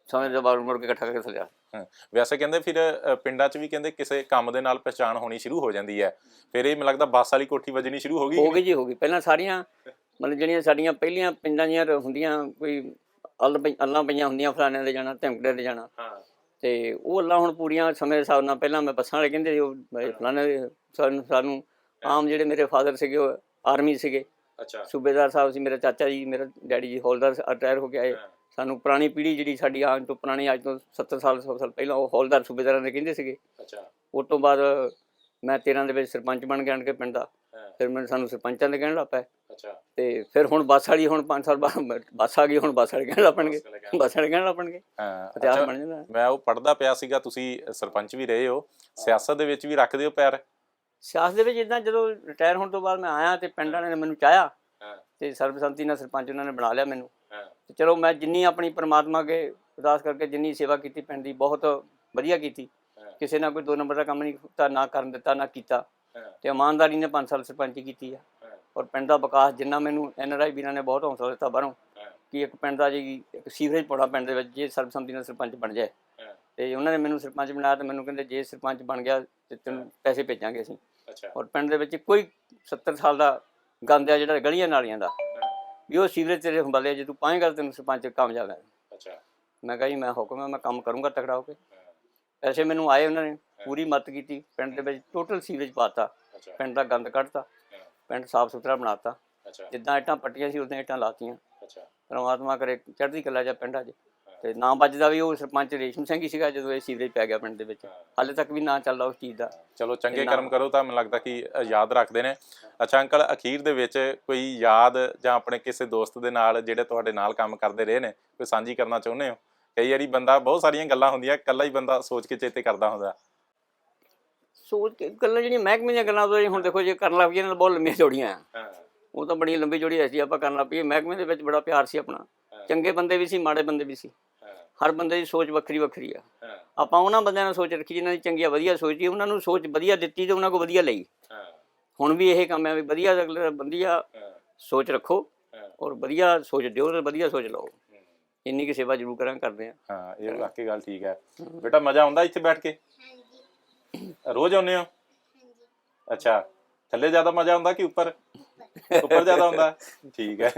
ਸਮੇਂ ਦੇ ਬਾਅਦ ਮੁੜ ਕੇ ਇਕੱਠਾ ਕਰਕੇ ਥੱਲੇ ਆ ਹਾਂ। ਵੈਸੇ ਕਹਿੰਦੇ ਫਿਰ ਪਿੰਡਾਂ 'ਚ ਵੀ ਕਹਿੰਦੇ ਕਿਸੇ ਕੰਮ ਦੇ ਨਾਲ ਪਛਾਣ ਹੋਣੀ ਸ਼ੁਰੂ ਹੋ ਜਾਂਦੀ ਹੈ। ਫਿਰ ਇਹ ਮੈਨੂੰ ਲੱਗਦਾ ਬੱਸ ਵਾਲੀ ਕੋਠੀ ਵੱਜਣੀ ਸ਼ੁਰੂ ਹੋ ਗਈ। ਹੋ ਗਈ ਜੀ ਹੋ ਗਈ। ਪਹਿਲਾਂ ਸਾਰੀਆਂ ਮਤਲਬ ਜਿਹੜੀਆਂ ਸਾਡੀਆਂ ਪਹਿਲੀਆਂ ਪਿੰਡਾਂ ਦੀਆਂ ਹੁੰਦੀਆਂ ਕੋਈ ਅੱਲ ਪਈ- ਅੱਲਾਂ ਪਈਆਂ ਹੁੰਦੀਆਂ ਫਲਾਣਿਆਂ ਦੇ ਜਾਣਾ ਧਮਕੜੇ ਦੇ ਜਾਣਾ। ਹਾਂ। ਤੇ ਉਹ ਅੱਲਾਂ ਹੁਣ ਪੂਰੀਆਂ ਸਮੇਂ ਦੇ ਹਿਸਾਬ ਨਾਲ ਪਹਿਲਾਂ ਮੈਂ ਬੱਸਾਂ ਵਾਲੇ ਕਹਿੰਦੇ ਸੀ ਉਹ ਫਲਾਣੇ ਸਾਨੂੰ ਆਮ ਜਿਹੜੇ ਮੇਰੇ ਫਾਦਰ ਸੀਗੇ ਉਹ ਆਰਮੀ ਸੀਗੇ। ਅੱਛਾ। ਸੂਬੇਦਾਰ ਸਾਹਿਬ ਸੀ ਮੇਰਾ ਚਾਚਾ ਜੀ ਮੇਰਾ ਡੈਡੀ ਜੀ ਹੌਲਦਾਰ ਰਿਟਾਇਰ ਹੋ ਕੇ ਆਏ। ਸਾਨੂੰ ਪੁਰਾਣੀ ਪੀੜ੍ਹੀ ਜਿਹੜੀ ਸਾਡੀ ਆਜ ਤੋਂ ਪੁਰਾਣੀ ਅੱਜ ਤੋਂ 70 ਸਾਲ 100 ਸਾਲ ਪਹਿਲਾਂ ਉਹ ਹੌਲਦਾਰ ਸੂਬੇਦਾਰਾਂ ਦੇ ਕਹਿੰਦੇ ਸੀਗੇ। ਅੱਛਾ। ਉਸ ਤੋਂ ਬਾਅਦ ਮੈਂ 13 ਦੇ ਵਿੱਚ ਸਰਪੰਚ ਬਣ ਗਿਆ ਆਣ ਕੇ ਪਿੰਡ ਦਾ। ਫਿਰ ਮੈਨੂੰ ਸਾਨੂੰ ਸਰਪੰਚਾਂ ਦੇ ਕਹਿਣ ਲੱਗ ਪਏ। ਅੱਛਾ। ਤੇ ਫਿਰ ਹੁਣ ਬੱਸ ਵਾਲੀ ਹੁਣ 5 ਸਾਲ ਬਾਅਦ ਬੱਸ ਆ ਗਈ ਹੁਣ ਬੱਸ ਵਾਲੇ ਕਹਿਣ ਲੱਪਣਗੇ ਬੱਸ ਵਾਲੇ ਕਹਿਣ ਲੱਪਣਗੇ ਹਾਂ ਇਤਿਹਾਸ ਬਣ ਜਾਂਦਾ। ਮੈਂ ਉਹ ਪੜਦਾ ਪਿਆ ਸੀਗਾ ਤੁਸੀਂ ਸਰਪੰਚ ਵੀ ਰਹੇ ਹੋ। ਸਿਆਸਤ ਦੇ ਵਿੱਚ ਵੀ ਰੱਖਦੇ ਹੋ ਪੈਰ? ਸਿਆਸਤ ਦੇ ਵਿੱਚ ਇਦਾਂ ਜਦੋਂ ਰਿਟਾਇਰ ਹੋਣ ਤੋਂ ਬਾਅਦ ਮੈਂ ਆਇਆ ਤੇ ਪਿੰਡ ਵਾਲਿਆਂ ਨੇ ਮੈਨੂੰ ਚਾਹਿਆ ਤੇ ਸਰਬਸੰਮਤੀ ਨਾਲ ਸਰਪੰਚ ਉਹਨਾਂ ਨੇ ਬਣਾ ਲਿਆ ਮੈਨੂੰ। ਤੇ ਚਲੋ ਮੈਂ ਜਿੰਨੀ ਆਪਣੀ ਪ੍ਰਮਾਤਮਾ ਅੱਗੇ ਅਰਦਾਸ ਕਰਕੇ ਜਿੰਨੀ ਸੇਵਾ ਕੀਤੀ ਪਿੰਡ ਦੀ ਬਹੁਤ ਵਧੀਆ ਕੀਤੀ। ਕਿਸੇ ਨਾਲ ਕੋਈ ਦੋ ਨੰਬਰ ਦਾ ਕੰਮ ਨਹੀਂ ਕੀਤਾ ਨਾ ਕਰਨ ਦਿੱਤਾ ਨਾ ਕੀਤਾ। ਤੇ ਇਮਾਨਦਾਰੀ ਨੇ 5 ਸਾਲ ਸਰਪੰਚੀ ਕੀਤੀ ਆ। ਔਰ ਪਿੰਡ ਦਾ ਵਿਕਾਸ ਜਿੰਨਾ ਮੈਨੂੰ ਐਨਆਰਆਈ ਵੀਰਾਂ ਨੇ ਬਹੁਤ ਹੌਸਲਾ ਦਿੱਤਾ ਬਾਹਰੋਂ ਕਿ ਇੱਕ ਪਿੰਡ ਦਾ ਜੀ ਇੱਕ ਸੀਵਰੇਜ ਪੌੜਾ ਪਿੰਡ ਦੇ ਵਿੱਚ ਜੇ ਸਰਬਸੰਮਤੀ ਨਾਲ ਸਰਪੰਚ ਬਣ ਜਾਏ। ਤੇ ਉਹਨਾਂ ਨੇ ਮੈਨੂੰ ਸਰਪੰਚ ਬਣਾਇਆ ਤੇ ਮੈਨੂੰ ਕਹਿੰਦੇ ਜੇ ਸਰਪੰਚ ਬਣ ਗਿਆ ਤੇ ਤੈਨੂੰ ਪੈਸੇ ਭੇਜਾਂਗੇ ਅਸੀਂ। ਅੱਛਾ। ਔਰ ਪਿੰਡ ਦੇ ਵਿੱਚ ਕੋਈ 70 ਸਾਲ ਦਾ ਗੰਦ ਆ ਜਿਹੜਾ ਗਲੀਆਂ ਨਾਲੀਆਂ ਦਾ। ਵੀ ਉਹ ਸੀਵਰੇਜ ਤੇਰੇ ਹੰਬਾਲੇ ਜੇ ਤੂੰ ਪਾਏਗਾ ਤੈਨੂੰ ਸਰਪੰਚ ਕਾਮਯਾਬ ਹੈ। ਅੱਛਾ। ਮੈਂ ਕਿਹਾ ਜੀ ਮੈਂ ਹੁਕਮ ਹੈ ਮੈਂ ਕੰਮ ਕਰੂੰਗਾ ਤਕੜਾ ਹੋ ਕੇ। ਪੈਸੇ ਮੈਨੂੰ ਆਏ ਉਹਨਾਂ ਨੇ ਪੂਰੀ ਮਦਦ ਕੀਤੀ। ਪਿੰਡ ਦੇ ਵਿੱਚ ਟੋਟਲ ਸੀਵਰੇਜ ਪਾਤਾ। ਪਿੰਡ ਦਾ ਗੰਦ ਕੱਢਤਾ। ਪਿੰਡ ਸਾਫ਼ ਸੁਥਰਾ ਬਣਾਤਾ। ਜਿੱਦਾਂ ਇੱਟਾਂ ਪੱਟੀਆਂ ਸੀ ਉਦਾਂ ਇੱਟਾਂ ਲਾਤੀਆਂ। ਅੱਛਾ। ਪਰਮਾਤਮਾ ਕਰੇ ਚੜ੍ਹਦੀ ਕਲਾ ਜਾ ਪਿੰਡਾਂ 'ਚ ਤੇ ਨਾਂ ਵੱਜਦਾ ਵੀ ਉਹ ਸਰਪੰਚ ਰੇਸ਼ਮ ਸਿੰਘ ਹੀ ਸੀਗਾ ਜਦੋਂ ਇਹ ਸੀਵਰੇਜ ਪੈ ਗਿਆ ਪਿੰਡ ਦੇ ਵਿੱਚ। ਹਾਲੇ ਤੱਕ ਵੀ ਨਾਂ ਚੱਲਦਾ ਉਸ ਚੀਜ਼ ਦਾ। ਚਲੋ ਚੰਗੇ ਕਰਮ ਕਰੋ ਤਾਂ ਮੈਨੂੰ ਲੱਗਦਾ ਕਿ ਯਾਦ ਰੱਖਦੇ ਨੇ। ਅੱਛਾ ਅੰਕਲ ਅਖੀਰ ਦੇ ਵਿੱਚ ਕੋਈ ਯਾਦ ਜਾਂ ਆਪਣੇ ਕਿਸੇ ਦੋਸਤ ਦੇ ਨਾਲ ਜਿਹੜੇ ਤੁਹਾਡੇ ਨਾਲ ਕੰਮ ਕਰਦੇ ਰਹੇ ਨੇ ਕੋਈ ਸਾਂਝੀ ਕਰਨਾ ਚਾਹੁੰਦੇ ਹੋ? ਕਈ ਵਾਰੀ ਬੰਦਾ ਬਹੁਤ ਸਾਰੀਆਂ ਗੱਲਾਂ ਹੁੰਦੀਆਂ ਇਕੱਲਾ ਹੀ ਬੰਦਾ ਸੋਚ ਕੇ ਚੇਤੇ ਕਰਦਾ ਹੁੰਦਾ। ਸੋਚ ਕੇ ਗੱਲਾਂ ਜਿਹੜੀਆਂ ਮਹਿਕਮੇ ਦੀਆਂ ਗੱਲਾਂ ਤੋਂ ਹੁਣ ਦੇਖੋ ਜੇ ਕਰਨ ਲੱਗ ਪਈਏ ਇਹਨਾਂ ਬਹੁਤ ਲੰਮੀਆਂ ਜੋੜੀਆਂ ਆ ਉਹ ਤਾਂ ਬੜੀ ਲੰਬੀ ਜੋੜੀ ਐਸੀ ਆਪਾਂ ਕਰਨ ਲੱਗ ਪਈਏ। ਮਹਿਕਮੇ ਦੇ ਵਿੱਚ ਬੜਾ ਪਿਆਰ ਸੀ ਆਪਣਾ। ਚੰਗੇ ਬੰਦੇ ਵੀ ਸੀ ਮਾੜੇ ਬੰਦੇ ਵੀ ਸੀ। ਹਰ ਬੰਦੇ ਦੀ ਸੋਚ ਵੱਖਰੀ ਵੱਖਰੀ ਆ। ਹਾਂ। ਆਪਾਂ ਉਹਨਾਂ ਬੰਦਿਆਂ ਨਾਲ ਸੋਚ ਰੱਖੀ ਜਿਨ੍ਹਾਂ ਦੀ ਚੰਗੀਆਂ ਵਧੀਆ ਸੋਚ ਸੀ ਉਹਨਾਂ ਨੂੰ ਸੋਚ ਵਧੀਆ ਦਿੱਤੀ ਤੇ ਉਹਨਾਂ ਕੋ ਵਧੀਆ ਲਈ। ਹਾਂ। ਹੁਣ ਵੀ ਇਹ ਕੰਮ ਹੈ ਵੀ ਵਧੀਆ ਅਗਲੇ ਵਧੀਆ ਸੋਚ ਰੱਖੋ ਹਾਂ। ਔਰ ਵਧੀਆ ਸੋਚ ਦਿਓ ਤੇ ਵਧੀਆ ਸੋਚ ਲਓ। ਇੰਨੀ ਕਿ ਸੇਵਾ ਜ਼ਰੂਰ ਕਰਾਂ ਕਰਦੇ ਆ। ਹਾਂ ਇਹ ਵਾਕਈ ਗੱਲ ਠੀਕ ਹੈ। ਬੇਟਾ ਮਜ਼ਾ ਆਉਂਦਾ ਇੱਥੇ ਬੈਠ ਕੇ? ਰੋਜ਼ ਆਉਂਦੇ ਹੋ? ਅੱਛਾ ਥੱਲੇ ਜ਼ਿਆਦਾ ਮਜ਼ਾ ਆਉਂਦਾ ਕਿ ਉੱਪਰ? ਉੱਪਰ ਜ਼ਿਆਦਾ ਹੁੰਦਾ। ਠੀਕ ਹੈ।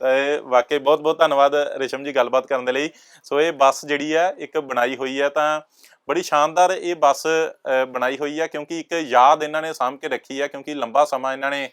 ਤਾਂ ਇਹ ਵਾਕਈ ਬਹੁਤ ਬਹੁਤ ਧੰਨਵਾਦ ਰੇਸ਼ਮ ਜੀ ਗੱਲਬਾਤ ਕਰਨ ਦੇ ਲਈ। ਸੋ ਇਹ ਬੱਸ ਜਿਹੜੀ ਹੈ ਇੱਕ ਬਣਾਈ ਹੋਈ ਹੈ ਤਾਂ ਬੜੀ ਸ਼ਾਨਦਾਰ ਇਹ ਬੱਸ ਅ, ਬਣਾਈ ਹੋਈ ਹੈ ਕਿਉਂਕਿ ਇੱਕ ਯਾਦ ਇਹਨਾਂ ਨੇ ਸਾਂਭ ਕੇ ਰੱਖੀ ਹੈ ਕਿਉਂਕਿ ਲੰਬਾ ਸਮਾਂ ਇਹਨਾਂ ਨੇ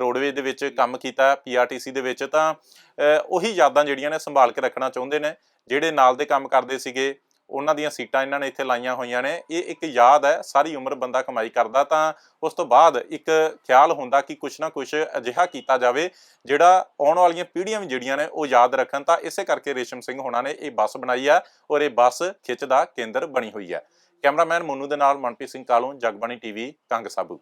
ਰੋਡਵੇਜ ਦੇ ਵਿੱਚ ਕੰਮ ਕੀਤਾ ਪੀਆਰਟੀਸੀ ਦੇ ਵਿੱਚ ਤਾਂ ਅ, ਉਹੀ ਯਾਦਾਂ ਜਿਹੜੀਆਂ ਨੇ ਸੰਭਾਲ ਕੇ ਰੱਖਣਾ ਚਾਹੁੰਦੇ ਨੇ ਜਿਹੜੇ ਨਾਲ ਦੇ ਕੰਮ ਕਰਦੇ ਸੀਗੇ। ਉਹਨਾਂ ਦੀਆਂ ਸੀਟਾਂ ਇਹਨਾਂ ਨੇ ਇੱਥੇ ਲਾਈਆਂ ਹੋਈਆਂ ਨੇ। ਇਹ ਇੱਕ ਯਾਦ ਹੈ, ਸਾਰੀ ਉਮਰ ਬੰਦਾ ਕਮਾਈ ਕਰਦਾ ਤਾਂ ਉਸ ਤੋਂ ਬਾਅਦ ਇੱਕ ਖਿਆਲ ਹੁੰਦਾ ਕਿ ਕੁਛ ਨਾ ਕੁਛ ਅਜਿਹਾ ਕੀਤਾ ਜਾਵੇ, ਜਿਹੜਾ ਆਉਣ ਵਾਲੀਆਂ ਪੀੜ੍ਹੀਆਂ ਵੀ ਜਿਹੜੀਆਂ ਨੇ ਉਹ ਯਾਦ ਰੱਖਣ। ਤਾਂ ਇਸੇ ਕਰਕੇ ਰੇਸ਼ਮ ਸਿੰਘ ਹੋਣਾ ਨੇ ਇਹ ਬੱਸ ਬਣਾਈ ਹੈ ਔਰ ਇਹ ਬੱਸ ਖਿੱਚ ਦਾ ਕੇਂਦਰ ਬਣੀ ਹੋਈ ਹੈ। ਕੈਮਰਾਮੈਨ ਮੋਨੂ ਦੇ ਨਾਲ ਮਨਪ੍ਰੀਤ ਸਿੰਘ ਕਾਲੂ, ਜਗਬਾਣੀ ਟੀਵੀ, ਕੰਗ ਸਾਬੂ।